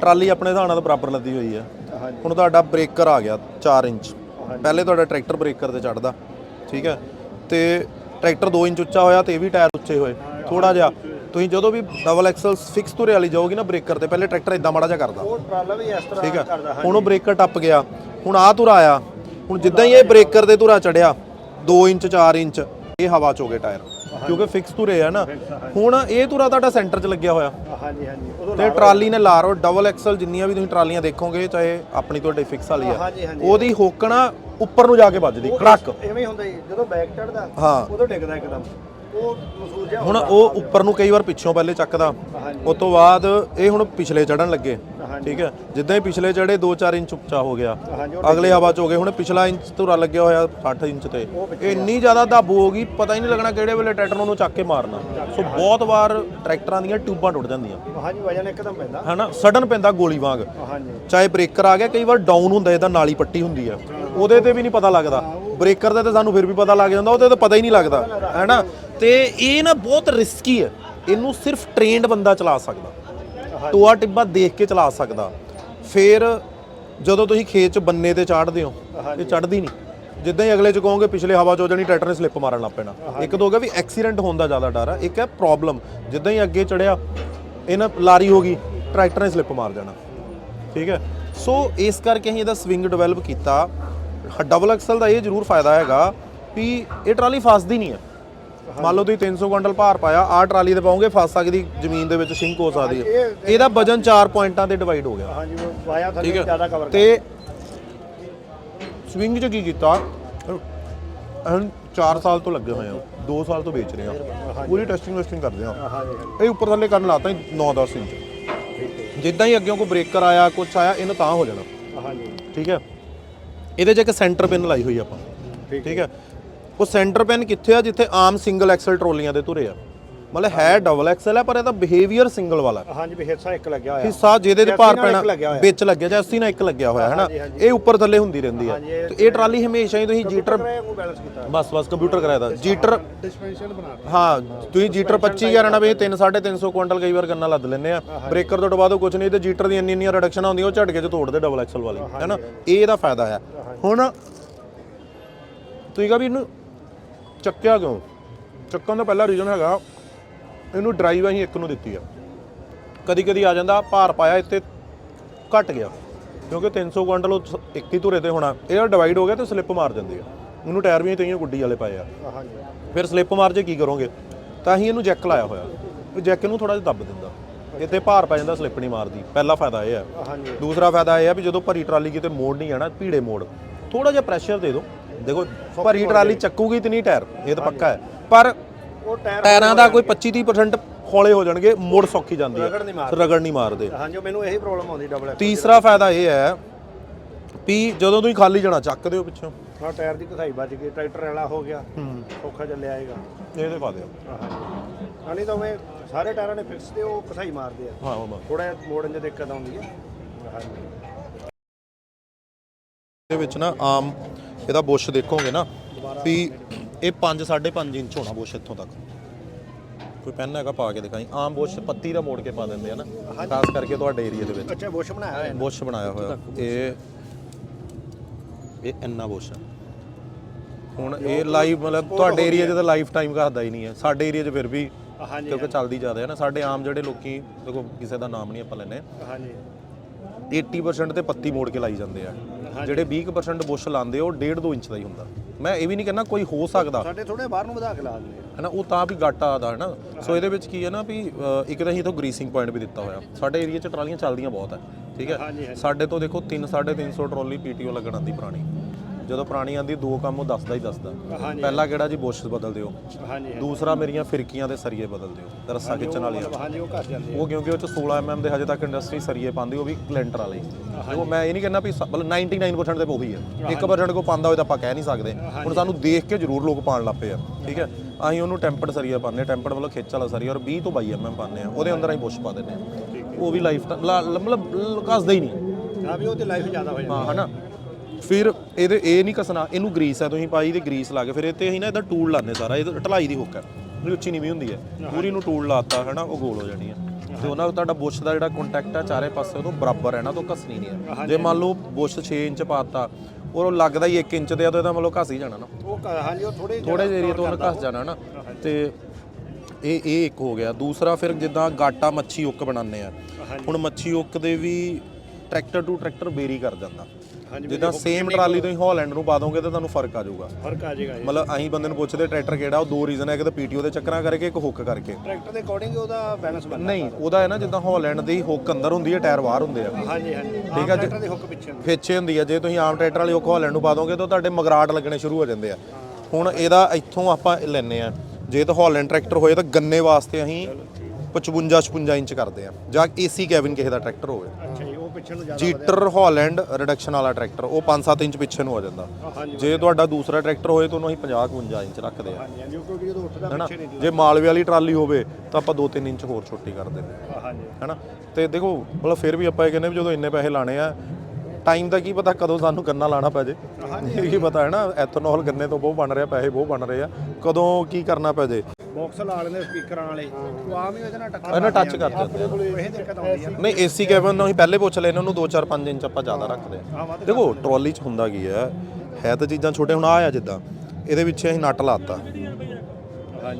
ਟਰਾਲੀ ਆਪਣੇ ਹਿਸਾਬ ਨਾਲ ਤਾਂ ਬਰਾਬਰ ਲੱਦੀ ਹੋਈ ਹੈ ਹਾਂਜੀ। ਹੁਣ ਤੁਹਾਡਾ ਬ੍ਰੇਕਰ ਆ ਗਿਆ 4 ਇੰਚ। ਪਹਿਲੇ ਤੁਹਾਡਾ ਟਰੈਕਟਰ ਬ੍ਰੇਕਰ ਤੇ ਚੜਦਾ ਠੀਕ ਹੈ? ਤੇ ਟਰੈਕਟਰ 2 ਇੰਚ ਉੱਚਾ ਹੋਇਆ ਤੇ ਇਹ ਵੀ ਟਾਇਰ ਉੱਚੇ ਹੋਏ। ਥੋੜਾ ਜਿਹਾ ਤੁਸੀਂ ਜਦੋਂ ਵੀ ਡਬਲ ਐਕਸਲ ਫਿਕਸ ਤੁਰੇ ਵਾਲੀ ਜਾਓਗੀ ਨਾ ਬ੍ਰੇਕਰ ਤੇ ਪਹਿਲੇ ਟਰੈਕਟਰ ਇਦਾਂ ਮਾੜਾ ਜਿਹਾ ਕਰਦਾ। ਉਹ ਟਰਾਲਾ ਵੀ ਇਸ ਤਰ੍ਹਾਂ ਠੀਕ ਹੈ? ਹੁਣ ਉਹ ਬ੍ਰੇਕਰ ਟੱਪ ਗਿਆ। ਹੁਣ ਆਹ ਧੁਰਾ ਆਇਆ ਹੁਣ ਜਿੱਦਾਂ ਹੀ ਇਹ ਬ੍ਰੇਕਰ ਤੇ ਧੁਰਾ ਚੜਿਆ 2 ਇੰਚ 4 ਇੰਚ ਇਹ ਹਵਾ ਚ ਹੋ ਗਏ ਟਾਇਰ। ਕਿਉਂਕਿ ਫਿਕਸ ਧੁਰੇ ਆ ਨਾ। ਹੁਣ ਇਹ ਧੁਰਾ ਤੁਹਾਡਾ ਸੈਂਟਰ 'ਚ ਲੱਗਿਆ ਹੋਇਆ। ਹਾਂਜੀ ਹਾਂਜੀ। ਉਦੋਂ ਤੇ ਟਰਾਲੀ ਨੇ ਲਾਰੋ ਡਬਲ ਐਕਸਲ ਜਿੰਨੀਆਂ ਵੀ ਤੁਸੀਂ ਟਰਾਲੀਆਂ ਦੇਖੋਗੇ ਚਾਹੇ ਆਪਣੀ ਤੁਹਾਡੀ ਫਿਕਸ ਵਾਲੀ ਆ। ਹਾਂਜੀ ਹਾਂਜੀ। ਉਹਦੀ ਹੋਕਣਾ ਉੱਪਰ ਨੂੰ ਜਾ ਕੇ ਵੱਜਦੀ ਕੜਕ। ਐਵੇਂ ਹੀ ਹੁੰਦਾ ਜੀ ਜਦੋਂ ਬੈਕ ਚੜਦਾ ਹਾਂ। ਉਦੋਂ ਡਿੱਗਦਾ ਇੱਕਦਮ। ਉਹ ਮਸੂਰ ਜਿਹਾ ਹੁਣ ਉਹ ਉੱਪਰ ਨੂੰ ਕਈ ਵਾਰ ਪਿੱਛੋਂ ਪਹਿਲੇ ਚੱਕਦਾ। ਉਸ ਤੋਂ ਬਾਅਦ ਇਹ ਹੁਣ ਪਿਛਲੇ ਚੜਨ ਲੱਗੇ। ਠੀਕ ਹੈ। ਜਿੱਦਾਂ ਹੀ ਪਿਛਲੇ ਚੜੇ 2-4 ਇੰਚ ਉੱਚਾ ਹੋ ਗਿਆ। ਅਗਲੇ ਹਵਾ ਚ ਹੋ ਗਏ। ਹੁਣ ਪਿਛਲਾ ਇੰਚ ਧੁਰਾ ਲੱਗਿਆ ਹੋਇਆ 60 ਇੰਚ ਤੇ। ਇੰਨੀ ਜ਼ਿਆਦਾ ਦਾਬੂ ਹੋ ਗਈ ਪਤਾ ਹੀ ਨਹੀਂ ਲੱਗਣਾ ਕਿਹੜੇ ਵੇਲੇ ਟਰੈਕਟਰ ਨੂੰ ਉਹਨੂੰ ਚੱਕ ਕੇ ਮਾਰਨਾ। ਸੋ ਬਹੁਤ ਵਾਰ ਟਰੈਕਟਰਾਂ ਦੀਆਂ ਟਿਊਬਾਂ ਟੁੱਟ ਜਾਂਦੀਆਂ। ਹਾਂਜੀ ਵਜਨ ਇੱਕਦਮ ਪੈਂਦਾ। ਹਨਾ? ਸਡਨ ਪੈਂਦਾ ਗੋਲੀ ਵਾਂਗ। ਹਾਂਜੀ। ਚਾਹੇ ਬ੍ਰੇਕਰ ਆ ਗਿਆ ਕਈ ਵਾਰ ਡਾਊਨ ਹੁੰਦਾ ਇਹਦਾ ਨਾਲੀ ਪੱਟੀ ਹੁੰਦੀ ਆ। ਉਹਦੇ ਤੇ ਵੀ ਨਹੀਂ ਪਤਾ ਲੱਗਦਾ। ਬ੍ਰੇਕਰ ਤੇ ਤਾਂ ਸਾਨੂੰ ਫਿਰ ਵੀ ਪਤਾ ਲੱਗ ਜਾਂਦਾ ਉਹਦੇ ਤਾਂ ਪਤਾ ਹੀ ਨਹੀਂ ਲੱਗਦਾ। ਹੈਨਾ? ਤੇ ਇਹ ਨਾ ਬਹੁਤ ਰਿਸਕੀ ਹੈ। ਇਹਨੂੰ ਸਿਰਫ ਟ੍ਰੇਨਡ ਬੰਦਾ ਚਲਾ ਸਕਦਾ। ਟੋਆ ਟਿੱਬਾ ਦੇਖ ਕੇ ਚਲਾ ਸਕਦਾ। ਫਿਰ ਜਦੋਂ ਤੁਸੀਂ ਖੇਤ ਚ ਬੰਨੇ ਤੇ ਚਾੜਦੇ ਹੋ ਇਹ ਚੜਦੀ ਨਹੀਂ। ਜਿੱਦਾਂ ਹੀ ਅਗਲੇ ਚ ਕਹੋਗੇ ਪਿਛਲੇ ਹਵਾ ਚ ਹੋ ਜਾਣੀ ਟਰੈਕਟਰ ਨੇ ਸਲਿੱਪ ਮਾਰਨ ਲੱਗ ਪੈਣਾ। ਇੱਕ ਤਾਂ ਹੋ ਗਿਆ ਵੀ ਐਕਸੀਡੈਂਟ ਹੋਣ ਦਾ ਜ਼ਿਆਦਾ ਡਰ ਆ। ਇੱਕ ਹੈ ਪ੍ਰੋਬਲਮ। ਜਿੱਦਾਂ ਹੀ ਅੱਗੇ ਚੜਿਆ ਇਹਨਾਂ ਲਾਰੀ ਹੋ ਗਈ ਟਰੈਕਟਰ ਨੇ ਸਲਿੱਪ ਮਾਰ ਜਾਣਾ। ਠੀਕ ਹੈ? ਸੋ ਇਸ ਕਰਕੇ ਅਸੀਂ ਇਹਦਾ ਸਵਿੰਗ ਡਿਵੈਲਪ ਕੀਤਾ। ਡਬਲ ਐਕਸਲ ਦਾ ਇਹ ਜ਼ਰੂਰ ਫਾਇਦਾ ਹੈਗਾ ਵੀ ਇਹ ਟਰਾਲੀ ਫਸਦੀ ਨਹੀਂ ਹੈ। ਮੰਨ ਲਓ ਤੁਸੀਂ 300 ਕੁਇੰਟਲ ਭਾਰ ਪਾਇਆ ਆਹ ਟਰਾਲੀ ਤੇ ਪਾਉਂਗੇ ਫਸ ਸਕਦੀ ਜ਼ਮੀਨ ਦੇ ਵਿੱਚ ਸਿੰਕ ਹੋ ਸਕਦੀ ਹੈ। ਇਹਦਾ ਵਜਨ 4 ਪੁਆਇੰਟਾਂ ਤੇ ਡਿਵਾਈਡ ਹੋ ਗਿਆ। ਹਾਂਜੀ ਵਾਇਆ ਥੱਲੇ ਹੈ। ਜ਼ਿਆਦਾ ਕਵਰ ਤੇ ਸਵਿੰਗ 'ਚ ਕੀ ਕੀਤਾ? ਅਸੀਂ 4 ਸਾਲ ਤੋਂ ਲੱਗੇ ਹੋਏ ਆ 2 ਸਾਲ ਤੋਂ ਵੇਚ ਰਹੇ ਆ। ਪੂਰੀ ਟੈਸਟਿੰਗ ਵੈਸਟਿੰਗ ਕਰਦੇ ਆ। ਹਾਂਜੀ। ਇਹ ਉੱਪਰ ਥੱਲੇ ਕਰਨ ਲਾਤਾ 9-10 ਇੰਚ ਜਿੱਦਾਂ ਹੀ ਅੱਗੇੋਂ ਕੋਈ ਬ੍ਰੇਕਰ ਆਇਆ ਕੁਛ ਆਇਆ ਇਹਨੂੰ ਤਾਂ ਹੋ ਜਾਣਾ। ਹਾਂਜੀ। ਠੀਕ ਹੈ। ਇਹਦੇ 'ਚ ਇੱਕ ਸੈਂਟਰ ਪਿਨ ਲਾਈ ਹੋਈ ਆਪਾਂ। ਠੀਕ ਹੈ। ਉਹ ਸੈਂਟਰ ਪਿਨ ਕਿੱਥੇ ਆ ਜਿੱਥੇ ਆਮ ਸਿੰਗਲ ਐਕਸਲ ਟਰੋਲੀਆਂ ਦੇ ਧੁਰੇ ਆ? ਮਤਲਬ ਹੈ ਡਬਲ ਐਕਸਲ ਹੈ ਪਰ ਇਹਦਾ ਬਿਹੇਵੀਅਰ ਸਿੰਗਲ ਵਾਲਾ। ਹਾਂਜੀ ਵੀ ਹਿੱਸਾ ਇੱਕ ਲੱਗਿਆ ਹੋਇਆ। ਹਿੱਸਾ ਜਿਹਦੇ ਤੇ ਭਾਰ ਨਾਲ ਪੈਣਾ। ਵਿੱਚ ਲੱਗਿਆ ਜਾਂ 80 ਨਾਲ ਇੱਕ ਲੱਗਿਆ ਹੋਇਆ ਹੈ ਨਾ। ਇਹ ਉੱਪਰ ਥੱਲੇ ਹੁੰਦੀ ਰਹਿੰਦੀ ਹੈ ਇਹ- ਤੇ ਇਹ ਟਰਾਲੀ ਹਮੇਸ਼ਾ ਹੀ ਤੁਸੀਂ ਜੀਟਰ ਬਸ ਬਸ ਕੰਪਿਊਟਰ ਕਰਾਇਆ ਦਾ ਜੀਟਰ ਡਿਸਪੈਂਸ਼ਨ ਬਣਾ ਹਾਂ ਤੁਸੀਂ ਜੀਟਰ 25 11 ਨਾ ਵੀ 3 350 ਕੁਇੰਟਲ ਕਈ ਵਾਰ ਗੰਨਾ ਲੱਦ ਲੈਂਦੇ ਆ। ਬ੍ਰੇਕਰ ਤੋਂ ਬਾਅਦ ਕੁਝ ਨਹੀਂ ਤੇ ਜੀਟਰ ਦੀ ਇੰਨੀ ਇੰਨੀਆਂ ਰਿਡਕਸ਼ਨ ਹੁੰਦੀਆਂ ਉਹ ਝਟਕੇ 'ਚ ਤੋੜਦੇ ਡਬਲ ਐਕਸਲ ਵਾਲੀ ਹੈ ਨਾ ਇਹ ਇਹਦਾ ਫਾਇਦਾ ਹੈ। ਹੁਣ ਤੁਸੀਂ ਕਹਾਂ ਵੀ ਇਹਨੂੰ ਚੱਕਿਆ ਕਿਉਂ? ਚੱਕਣ ਦਾ ਪਹਿਲਾ ਰੀਜ਼ਨ ਹੈਗਾ ਇਹਨੂੰ ਡਰਾਈਵ ਅਸੀਂ ਇੱਕ ਨੂੰ ਦਿੱਤੀ ਆ। ਕਦੀ ਕਦੀ ਆ ਜਾਂਦਾ ਭਾਰ ਪਾਇਆ ਇੱਥੇ ਘਟ ਗਿਆ। ਕਿਉਂਕਿ 300 ਕੁਇੰਟਲ ਉਹ ਇੱਕ ਹੀ ਧੁਰੇ ਤੇ ਹੋਣਾ। ਇਹ ਡਿਵਾਈਡ ਹੋ ਗਿਆ ਤੇ ਸਲਿੱਪ ਮਾਰ ਜਾਂਦੀ ਆ। ਉਹਨੂੰ ਟਾਇਰ ਵੀ ਤਈਆਂ ਗੁੱਡੀ ਵਾਲੇ ਪਾਏ ਆ। ਹਾਂਜੀ। ਫਿਰ ਸਲਿੱਪ ਮਾਰ ਜੇ ਕੀ ਕਰੋਗੇ? ਤਾਂ ਅਸੀਂ ਇਹਨੂੰ ਜੈਕ ਲਾਇਆ ਹੋਇਆ। ਉਹ ਜੈਕ ਨੂੰ ਥੋੜਾ ਜਿਹਾ ਦੱਬ ਦਿੰਦਾ। ਇੱਥੇ ਭਾਰ ਪੈ ਜਾਂਦਾ ਸਲਿੱਪ ਨਹੀਂ ਮਾਰਦੀ। ਪਹਿਲਾ ਫਾਇਦਾ ਇਹ ਹੈ ਹਾਂਜੀ। ਦੂਸਰਾ ਫਾਇਦਾ ਇਹ ਹੈ ਵੀ ਜਦੋਂ ਭਰੀ ਟਰਾਲੀ ਕਿਤੇ ਮੋੜ ਨਹੀਂ ਜਾਣਾ ਭੀੜੇ ਮੋੜ। ਥੋੜਾ ਜਿਹਾ ਪ੍ਰੈਸ਼ਰ ਦੇ ਦਿਓ। ਦੇਖੋ ਭਰੀ ਟਰਾਲੀ ਚੱਕੂਗੀ ਤੇ ਨਹੀਂ ਟਾਇਰ ਇਹ ਤਾਂ ਪੱਕਾ ਹੈ। ਪਰ ਉਹ ਟਾਇਰ ਟਾਇਰਾਂ ਦਾ ਕੋਈ 25 30% ਹੌਲੇ ਹੋ ਜਾਣਗੇ ਮੋੜ ਸੌਖੀ ਜਾਂਦੀ ਹੈ। ਰਗੜ ਨਹੀਂ ਮਾਰਦੇ। ਹਾਂਜੀ ਮੈਨੂੰ ਇਹੀ ਪ੍ਰੋਬਲਮ ਆਉਂਦੀ ਡਬਲ ਤੀਸਰਾ ਫਾਇਦਾ ਇਹ ਹੈ ਵੀ ਜਦੋਂ ਤੁਸੀਂ ਖਾਲੀ ਜਾਣਾ ਚੱਕ ਦਿਓ ਪਿੱਛੋਂ। ਹਾਂ ਟਾਇਰ ਦੀ ਘਸਾਈ ਵੱਜ ਗਈ ਟਰੈਕਟਰ ਵਾਲਾ ਹੋ ਗਿਆ। ਹੂੰ। ਔਖਾ ਚੱਲਿਆ ਆਏਗਾ ਇਹਦੇ ਪਾ ਦਿਓ। ਹਾਂਜੀ ਨਹੀਂ ਤਾਂ ਮੈਂ ਸਾਰੇ ਟਾਇਰਾਂ ਨੇ ਫਿਕਸ ਤੇ ਉਹ ਘਸਾਈ ਮਾਰਦੇ ਆ। ਹਾਂ ਥੋੜਾ ਜਿਹਾ ਮੋੜਨ 'ਚ ਦਿੱਕਤ ਆਉਂਦੀ ਹੈ। ਹਾਂਜੀ। ਦੇ ਵਿੱਚ ਨਾ ਆਮ ਇਹਦਾ ਬੁਸ਼ ਦੇਖੋਗੇ ਨਾ ਵੀ ਇਹ 5 5.5 ਇੰਚ ਹੋਣਾ ਬੁਸ਼ ਇੱਥੋਂ ਤੱਕ। ਕੋਈ ਪੈਨ ਹੈਗਾ ਪਾ ਕੇ ਦਿਖਾਈ। ਆਮ ਬੁਸ਼ ਪੱਤੀ ਦਾ ਮੋੜ ਕੇ ਪਾ ਦਿੰਦੇ ਆ ਨਾ। ਖਾਸ ਕਰਕੇ ਤੁਹਾਡੇ ਏਰੀਆ ਦੇ ਵਿੱਚ। ਅੱਛਾ ਬੁਸ਼ ਬਣਾਇਆ ਹੋਇਆ। ਬੁਸ਼ ਬਣਾਇਆ ਹੋਇਆ। ਇਹ ਇਹ ਇੰਨਾ ਬੁਸ਼ ਆ। ਹੁਣ ਇਹ ਲਾਈਵ ਮਤਲਬ ਤੁਹਾਡੇ ਏਰੀਆ 'ਚ ਤਾਂ ਲਾਈਫ ਟਾਈਮ ਘਸਦਾ ਹੀ ਨਹੀਂ ਹੈ। ਸਾਡੇ ਏਰੀਆ 'ਚ ਫਿਰ ਵੀ ਹਾਂਜੀ ਕਿਉਂਕਿ ਚੱਲਦੀ ਜ਼ਿਆਦਾ ਹੈ ਨਾ। ਸਾਡੇ ਆਮ ਜਿਹੜੇ ਲੋਕੀ ਦੇਖੋ ਕਿਸੇ ਦਾ ਨਾਮ ਨਹੀਂ ਆਪਾਂ ਲੈਨੇ ਹਾਂਜੀ। 80% ਤੇ ਪੱਤੀ ਮੋੜ ਕੇ ਲਾਈ ਜਾਂਦੇ ਆ। ਜਿਹੜੇ 20% ਬੁਸ਼ ਲਾਉਂਦੇ ਉਹ 1.5 2 ਇੰਚ ਦਾ ਹੀ ਹੁੰਦਾ। ਮੈਂ ਇਹ ਵੀ ਨਹੀਂ ਕਹਿੰਦਾ ਕੋਈ ਹੋ ਸਕਦਾ। ਸਾਡੇ ਥੋੜੇ ਬਾਹਰ ਨੂੰ ਵਧਾ ਕੇ ਲਾ ਦਿੰਦੇ ਹਨਾ ਉਹ ਤਾਂ ਵੀ ਗਾਟਾ ਆਦਾ ਹਨਾ। ਸੋ ਇਹਦੇ ਵਿੱਚ ਕੀ ਹੈ ਨਾ ਵੀ ਇੱਕ ਤਾਂ ਹੀ ਤੋਂ ਗਰੀਸਿੰਗ ਪੁਆਇੰਟ ਵੀ ਦਿੱਤਾ ਹੋਇਆ। ਸਾਡੇ ਏਰੀਆ 'ਚ ਟਰਾਲੀਆਂ ਚੱਲਦੀਆਂ ਬਹੁਤ ਹੈ ਠੀਕ ਹੈ। ਸਾਡੇ ਤੋਂ ਦੇਖੋ 3 350 ਟਰਾਲੀ ਪੀਟੀਓ ਲੱਗਣ ਆਂਦੀ ਪੁਰਾਣੀ। ਜਦੋਂ ਪੁਰਾਣੀ ਆਂਦੀ ਦੋ ਕੰਮ ਉਹ ਦੱਸਦਾ ਹੀ ਦੱਸਦਾ। ਹਾਂਜੀ। ਪਹਿਲਾ ਕਿਹੜਾ ਜੀ ਬੁਸ਼ ਬਦਲ ਦਿਓ। ਹਾਂਜੀ ਦੂਸਰਾ ਮੇਰੀਆਂ ਫਿਰਕੀਆਂ ਦੇ ਸਰੀਏ ਬਦਲ ਦਿਓ ਤੇ ਰੱਸਾ ਖਿੱਚਣ ਵਾਲੀਆਂ। ਹਾਂਜੀ ਉਹ ਘਸ ਜਾਂਦੇ ਉਹ ਕਿਉਂਕਿ ਉਹ ਚ 16 mm ਦੇ ਹਜੇ ਤੱਕ ਇੰਡਸਟਰੀ ਸਰੀਏ ਪਾਉਂਦੀ ਉਹ ਵੀ ਕਲੈਂਟਰ ਵਾਲੇ। ਉਹ ਮੈਂ ਇਹ ਨਹੀਂ ਕਹਿੰਦਾ ਵੀ ਮਤਲਬ 99% ਤੇ ਉਹੀ ਹੈ 1% ਕੋ ਪਾਉਂਦਾ ਹੋਵੇ ਤਾਂ ਆਪਾਂ ਕਹਿ ਨਹੀਂ ਸਕਦੇ। ਹੁਣ ਸਾਨੂੰ ਦੇਖ ਕੇ ਜ਼ਰੂਰ ਲੋਕ ਪਾਉਣ ਲੱਪੇ ਆ ਠੀਕ ਹੈ? ਅਸੀਂ ਉਹਨੂੰ ਟੈਂਪਰਡ ਸਰੀਆ ਪਾਉਂਦੇ ਟੈਂਪਰਡ ਮਤਲਬ ਖਿੱਚ ਵਾਲਾ ਸਰੀਆ ਔਰ 20 ਤੋਂ 22 mm ਪਾਉਂਦੇ ਆ ਉਹਦੇ ਅੰਦਰ ਅਸੀਂ ਪੁਸ਼ ਪਾ ਦਿੰਦੇ ਆ ਉਹ ਵੀ ਲਾਈਫ ਮਤਲਬ ਘਸਦਾ ਹੀ ਨਹੀਂ। ਹਾਂ ਵੀ ਉਹ ਤੇ ਲਾਈਫ ਜ਼ਿਆਦਾ ਹੋ ਜਾਂਦੀ ਹਾਂ। ਹਨਾ? ਫਿਰ ਇਹਦੇ ਇਹ ਨਹੀਂ ਕਸਣਾ ਇਹਨੂੰ ਗਰੀਸ ਹੈ ਤੁਸੀਂ ਪਾਈ ਤੇ ਗਰੀਸ ਲਾ ਕੇ ਫਿਰ ਇਹ ਤੇ ਅਸੀਂ ਨਾ ਇਹਦਾ ਟੂਲ ਲਾਣੇ ਸਾਰਾ ਇਹ ਢਲਾਈ ਦੀ ਹੁੱਕ ਹੈ ਜਿਹੜੀ ਉੱਚੀ ਨੀਵੀਂ ਹੁੰਦੀ ਹੈ। ਪੂਰੀ ਨੂੰ ਟੂਲ ਲਾਤਾ ਹੈ ਨਾ ਉਹ ਗੋਲ ਹੋ ਜਾਣੀ ਹੈ। ਤੇ ਉਹਨਾਂ ਦਾ ਤੁਹਾਡਾ ਬੁਸ਼ ਦਾ ਜਿਹੜਾ ਕੰਟੈਕਟ ਹੈ ਚਾਰੇ ਪਾਸੇ ਉਹ ਬਰਾਬਰ ਹੈ ਨਾ ਤੋਂ ਘਸਣੀ ਨਹੀਂ ਹੈ। ਜੇ ਮੰਨ ਲਓ ਬੁਸ਼ 6 ਇੰਚ ਪਾਤਾ ਔਰ ਉਹ ਲੱਗਦਾ ਹੀ 1 ਇੰਚ ਤੇ ਆ ਤਾਂ ਇਹਦਾ ਮਤਲਬ ਘਸ ਹੀ ਜਾਣਾ ਨਾ। ਉਹ ਹਾਂਜੀ ਉਹ ਥੋੜੇ ਥੋੜੇ ਜਿਹੇ ਏਰੀਆ ਤੋਂ ਉਹਨੇ ਘਸ ਜਾਣਾ ਨਾ। ਤੇ ਇਹ ਇਹ ਇੱਕ ਹੋ ਗਿਆ। ਦੂਸਰਾ ਫਿਰ ਜਿੱਦਾਂ ਗਾਟਾ ਮੱਛੀ ਉੱਕ ਬਣਾਉਂਦੇ ਆ ਹੁਣ ਮੱਛੀ ਉੱਕ ਦੇ ਵੀ ਟਰੈਕਟਰ ਟੂ ਟਰੈਕਟਰ ਬੇਰੀ ਕਰ ਜਾਂਦਾ। ਜਿੱਦਾਂ ਸੇਮ ਟਰਾਲੀ ਤੁਸੀਂ ਹਾਲੈਂਡ ਨੂੰ ਪਾ ਦੋਗੇ ਤਾਂ ਤੁਹਾਨੂੰ ਫ਼ਰਕ ਆ ਜਾਊਗਾ। ਫ਼ਰਕ ਆ ਜਾਏਗਾ ਮਤਲਬ ਅਸੀਂ ਬੰਦੇ ਨੂੰ ਪੁੱਛਦੇ ਟਰੈਕਟਰ ਕਿਹੜਾ ਉਹ ਦੋ ਰੀਜ਼ਨ ਹੈ ਇੱਕ ਤਾਂ ਪੀਟੀਓ ਦੇ ਚੱਕਰਾਂ ਕਰਕੇ ਇੱਕ ਹੁੱਕ ਕਰਕੇ। ਟਰੈਕਟਰ ਦੇ ਅਕੋਰਡਿੰਗ ਉਹਦਾ ਬੈਲੈਂਸ ਬਣਦਾ ਨਹੀਂ ਉਹਦਾ ਹੈ ਨਾ ਜਿੱਦਾਂ ਹਾਲੈਂਡ ਦੀ ਹੁੱਕ ਅੰਦਰ ਹੁੰਦੀ ਹੈ ਟਾਇਰ ਬਾਹਰ ਹੁੰਦੇ ਆ। ਹਾਂਜੀ ਹਾਂਜੀ। ਠੀਕ ਆ। ਟਰੈਕਟਰ ਦੇ ਹੁੱਕ ਪਿੱਛੇ। ਪਿੱਛੇ ਹੁੰਦੀ ਹੈ ਜੇ ਤੁਸੀਂ ਆਮ ਟਰੈਕਟਰ ਵਾਲੀ ਹੁੱਕ ਹਾਲੈਂਡ ਨੂੰ ਪਾ ਦੋਗੇ ਤਾਂ ਤੁਹਾਡੇ ਮਗਰਾਟ ਲੱਗਣੇ ਸ਼ੁਰੂ ਹੋ ਜਾਂਦੇ ਆ। ਹੁਣ ਇਹਦਾ ਇੱਥੋਂ ਆਪਾਂ ਲੈਨੇ ਆ। ਜੇ ਤਾਂ ਹਾਲੈਂਡ ਟਰੈਕਟਰ ਹੋਏ ਤਾਂ ਗੰਨੇ ਵਾਸਤੇ ਅਸੀਂ 55 56 ਇੰਚ ਕਰਦੇ ਆ। ਜਾਂ ਏਸੀ ਕੈਬਿਨ ਕਿਸੇ ਦਾ ਟਰੈਕਟਰ ਹੋਵੇ। ਅੱਛਾ ਜੀ ਉਹ ਪਿੱਛੇ ਨੂੰ ਜ਼ਿਆਦਾ ਜੀਟਰ ਹਾਲੈਂਡ ਰਿਡਕਸ਼ਨ ਵਾਲਾ ਟਰੈਕਟਰ ਉਹ 5-7 ਇੰਚ ਪਿੱਛੇ ਨੂੰ ਆ ਜਾਂਦਾ। ਹਾਂਜੀ ਜੇ ਤੁਹਾਡਾ ਦੂਸਰਾ ਟਰੈਕਟਰ ਹੋਏ ਤਾਂ ਉਹਨੂੰ ਅਸੀਂ 50-55 ਇੰਚ ਰੱਖਦੇ ਆ। ਹਾਂਜੀ ਕਿਉਂਕਿ ਜਦੋਂ ਉੱਠਦਾ ਹੈਨਾ? ਪਿੱਛੇ ਨਹੀਂ ਜੇ ਮਾਲਵੇ ਵਾਲੀ ਟਰਾਲੀ ਹੋਵੇ ਤਾਂ ਆਪਾਂ 2-3 ਇੰਚ ਹੋਰ ਛੋਟੀ ਕਰ ਦਿੰਦੇ ਹਾਂ, ਹਾਂਜੀ। ਹੈਨਾ? ਤੇ ਦੇਖੋ ਮਤਲਬ ਫਿਰ ਵੀ ਆਪਾਂ ਇਹ ਕਹਿੰਦੇ ਵੀ ਜਦੋਂ ਇੰਨੇ ਪੈਸੇ ਲਾਣੇ ਆ ਟਾਈਮ ਦਾ ਕੀ ਪਤਾ ਕਦੋਂ ਸਾਨੂੰ ਗੰਨਾ ਲਾਣਾ ਪੈ ਜੇ। ਇਹ ਕੀ ਪਤਾ ਹੈ ਨਾ ਐਥਨੋਲ ਗੰਨੇ ਤੋਂ ਬਹੁਤ ਬਣ ਰਿਹਾ ਪੈਸੇ ਬਹੁਤ ਬਣ ਰਹੇ ਆ। ਕਦੋਂ ਕੀ ਕਰਨਾ ਪੈ ਜੇ? ਬਾਕਸ ਲਾ ਲੈਂਦੇ ਸਪੀਕਰਾਂ ਵਾਲੇ। ਉਹ ਆਮ ਹੀ ਉਹਦੇ ਨਾਲ ਟੱਕਰ ਇਹਨਾਂ ਟੱਚ ਕਰ ਦਿੰਦੇ ਆ। ਇਹ ਦਿੱਕਤ ਆਉਂਦੀ ਆ। ਨਹੀਂ ਏਸੀ ਕੈਬਨ ਨੂੰ ਅਸੀਂ ਪਹਿਲੇ ਪੁੱਛ ਲਏ ਇਹਨਾਂ ਨੂੰ 2-4-5 ਇੰਚ ਆਪਾਂ ਜ਼ਿਆਦਾ ਰੱਖਦੇ ਆ। ਹਾਂ ਦੇਖੋ ਟਰਾਲੀ 'ਚ ਹੁੰਦਾ ਕੀ ਹੈ ਹੈ ਤਾਂ ਚੀਜ਼ਾਂ ਛੋਟੇ ਹੁਣ ਆ ਆ ਜਿੱਦਾਂ। ਇਹਦੇ ਵਿੱਚ ਅਸੀਂ ਨਟ ਲਾਤਾ।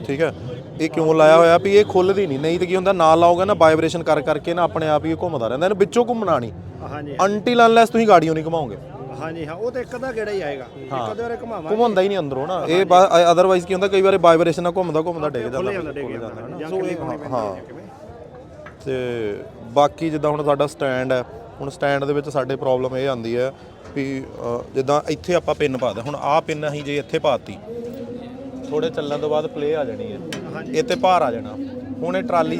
ਠੀਕ ਹੈ ਇਹ ਕਿਉਂ ਲਾਇਆ ਹੋਇਆ ਵੀ ਇਹ ਖੁੱਲਦੀ ਨਹੀਂ? ਨਹੀਂ ਤਾਂ ਕੀ ਹੁੰਦਾ ਨਾਲ ਲਾਓਗੇ ਨਾ ਵਾਈਬ੍ਰੇਸ਼ਨ ਕਰ ਕਰਕੇ ਨਾ ਆਪਣੇ ਆਪ ਹੀ ਇਹ ਘੁੰਮਦਾ ਰਹਿੰਦਾ ਇਹਨੂੰ ਵਿੱਚੋਂ ਘੁੰਮਣਾ ਨਹੀਂ। ਹਾਂਜੀ। ਅਨਟਿਲ ਅਨਲੈਸ ਤੁਸੀਂ ਗਾੜੀਆਂ ਨਹੀਂ ਘੁਮਾਓਗੇ। ਹਾਂਜੀ ਹਾਂ ਉਹ ਤਾਂ ਇੱਕ ਅੱਧਾ ਗੇੜਾ ਹੀ ਆਏਗਾ। ਇੱਕ ਅੱਧੇ ਵਾਰੇ ਘੁਮਾਵਾਂ ਘੁਮਾਉਂਦਾ ਹੀ ਨਹੀਂ ਅੰਦਰੋਂ ਨਾ। ਇਹ ਅਦਰਵਾਈਜ਼ ਕੀ ਹੁੰਦਾ ਕਈ ਵਾਰੀ ਵਾਈਬ੍ਰੇਸ਼ਨ ਨਾਲ ਘੁੰਮਦਾ ਘੁੰਮਦਾ ਡਿੱਗ ਜਾਂਦਾ ਡਿੱਗ ਜਾਂਦਾ, ਜਾਂ ਸੋ ਕਿਵੇਂ ਇਹ ਹਾਂ ਹੈ। ਕਿਵੇਂ? ਤੇ ਬਾਕੀ ਜਿੱਦਾਂ ਹੁਣ ਸਾਡਾ ਸਟੈਂਡ ਹੈ ਹੁਣ ਸਟੈਂਡ ਦੇ ਵਿੱਚ ਸਾਡੇ ਪ੍ਰੋਬਲਮ ਇਹ ਆਂਦੀ ਹੈ ਵੀ ਅ, ਜਿੱਦਾਂ ਇੱਥੇ ਆਪਾਂ ਪਿੰਨ ਪਾਦੇ ਹੁਣ ਆਹ ਪਿੰਨ ਅਸੀਂ ਜੇ ਇੱਥੇ ਪਾਤੀ ਥੋੜੇ ਚੱਲਣ ਤੋਂ ਬਾਅਦ ਪਲੇ ਆ ਜਾਣੀ ਹੈ। ਇੱਥੇ ਭਾਰ ਆ ਜਾਣਾ। ਹੁਣ ਇਹ ਟਰਾਲੀ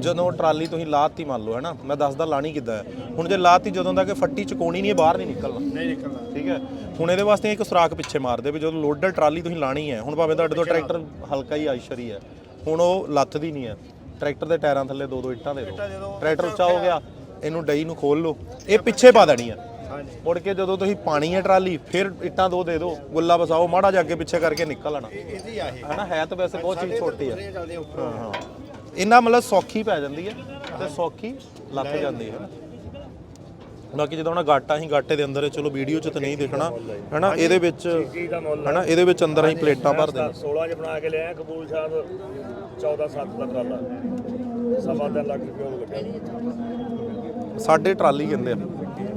ਜਦੋਂ ਟਰਾਲੀ ਤੁਸੀਂ ਲਾਤੀ ਮੰਨ ਲਓ ਹੈ ਨਾ ਮੈਂ ਦੱਸਦਾ ਲਾਣੀ ਕਿੱਦਾਂ ਹੈ। ਹੁਣ ਜੇ ਲਾਤੀ ਜਦੋਂ ਤੱਕ ਫੱਟੀ ਚਕੋਣੀ ਨਹੀਂ ਹੈ ਬਾਹਰ ਨਹੀਂ ਨਿਕਲਣਾ। ਨਹੀਂ ਨਿਕਲਦਾ ਠੀਕ ਹੈ? ਹੁਣ ਇਹਦੇ ਵਾਸਤੇ ਇੱਕ ਸੁਰਾਖ ਪਿੱਛੇ ਮਾਰ ਦੇ ਵੀ ਜਦੋਂ ਲੋਡਰ ਟਰਾਲੀ ਤੁਸੀਂ ਲਾਣੀ ਹੈ ਹੁਣ ਭਾਵੇਂ ਤੁਹਾਡੇ ਤੋਂ ਟਰੈਕਟਰ ਹਲਕਾ ਹੀ ਆਇਸ਼ਰੀ ਹੈ। ਹੁਣ ਉਹ ਲੱਥਦੀ ਨਹੀਂ ਹੈ। ਟਰੈਕਟਰ ਦੇ ਟਾਇਰਾਂ ਥੱਲੇ ਦੋ ਦੋ। ਇੱਟਾਂ ਦੇ ਦਿਓ ਟਰੈਕਟਰ ਉੱਚਾ ਹੋ ਗਿਆ ਇਹਨੂੰ ਡਈ ਨੂੰ ਖੋਲ ਲਓ। ਇਹ ਪਿੱਛੇ ਪਾ ਦੇਣੀ ਹੈ। ਹਾਂਜੀ। ਮੁੜ ਕੇ ਜਦੋਂ ਤੁਸੀਂ ਪਾਣੀ ਹੈ ਟਰਾਲੀ ਫਿਰ ਇੱਟਾਂ ਦੋ ਦੇ ਦਿਓ ਗੁੱਲਾ ਬਸਾਓ ਮਾੜਾ ਜਿਹਾ ਅੱਗੇ ਪਿੱਛੇ ਕਰਕੇ ਨਿਕਲ ਆਣਾ ਇਹਦੀ ਆ ਇਹ। ਹਨਾ ਹੈ ਤਾਂ ਵੈਸੇ ਬਹੁਤ ਚੀਜ਼ ਛੋਟੀ ਹੈ। ਚੱਲਦੇ ਉੱਪਰ। ਹਾਂ। ਇਹਨਾਂ ਮਤਲਬ ਸੌਖੀ ਪੈ ਜਾਂਦੀ ਹੈ ਤੇ ਸੌਖੀ ਲੱਥ ਜਾਂਦੀ ਹੈ। ਬਾਕੀ ਜਦੋਂ ਹੁਣ ਗਾਟਾ ਹੀ ਗਾਟੇ ਦੇ ਅੰਦਰ ਹੈ, ਚਲੋ ਵੀਡੀਓ 'ਚ ਤਾਂ ਨਹੀਂ ਦਿਖਣਾ ਹੈਨਾ ਇਹਦੇ ਵਿੱਚ ਹੈਨਾ ਇਹਦੇ ਵਿੱਚ ਅੰਦਰ ਅਸੀਂ ਪਲੇਟਾਂ ਭਰ ਦਿੰਦੇ। 16 ਚ ਬਣਾ ਕੇ ਲਿਆ ਕਬੂਲ ਸਾਹਿਬ 14 7 ਦਾ ਟਰਾਲਾ। ਸਵਾ ਤਿੰਨ ਲੱਖ ਰੁਪਏ ਉਹ ਲੱਗਿਆ ਸਾਡੇ ਟਰਾਲੀ ਕਹਿੰਦੇ ਆ।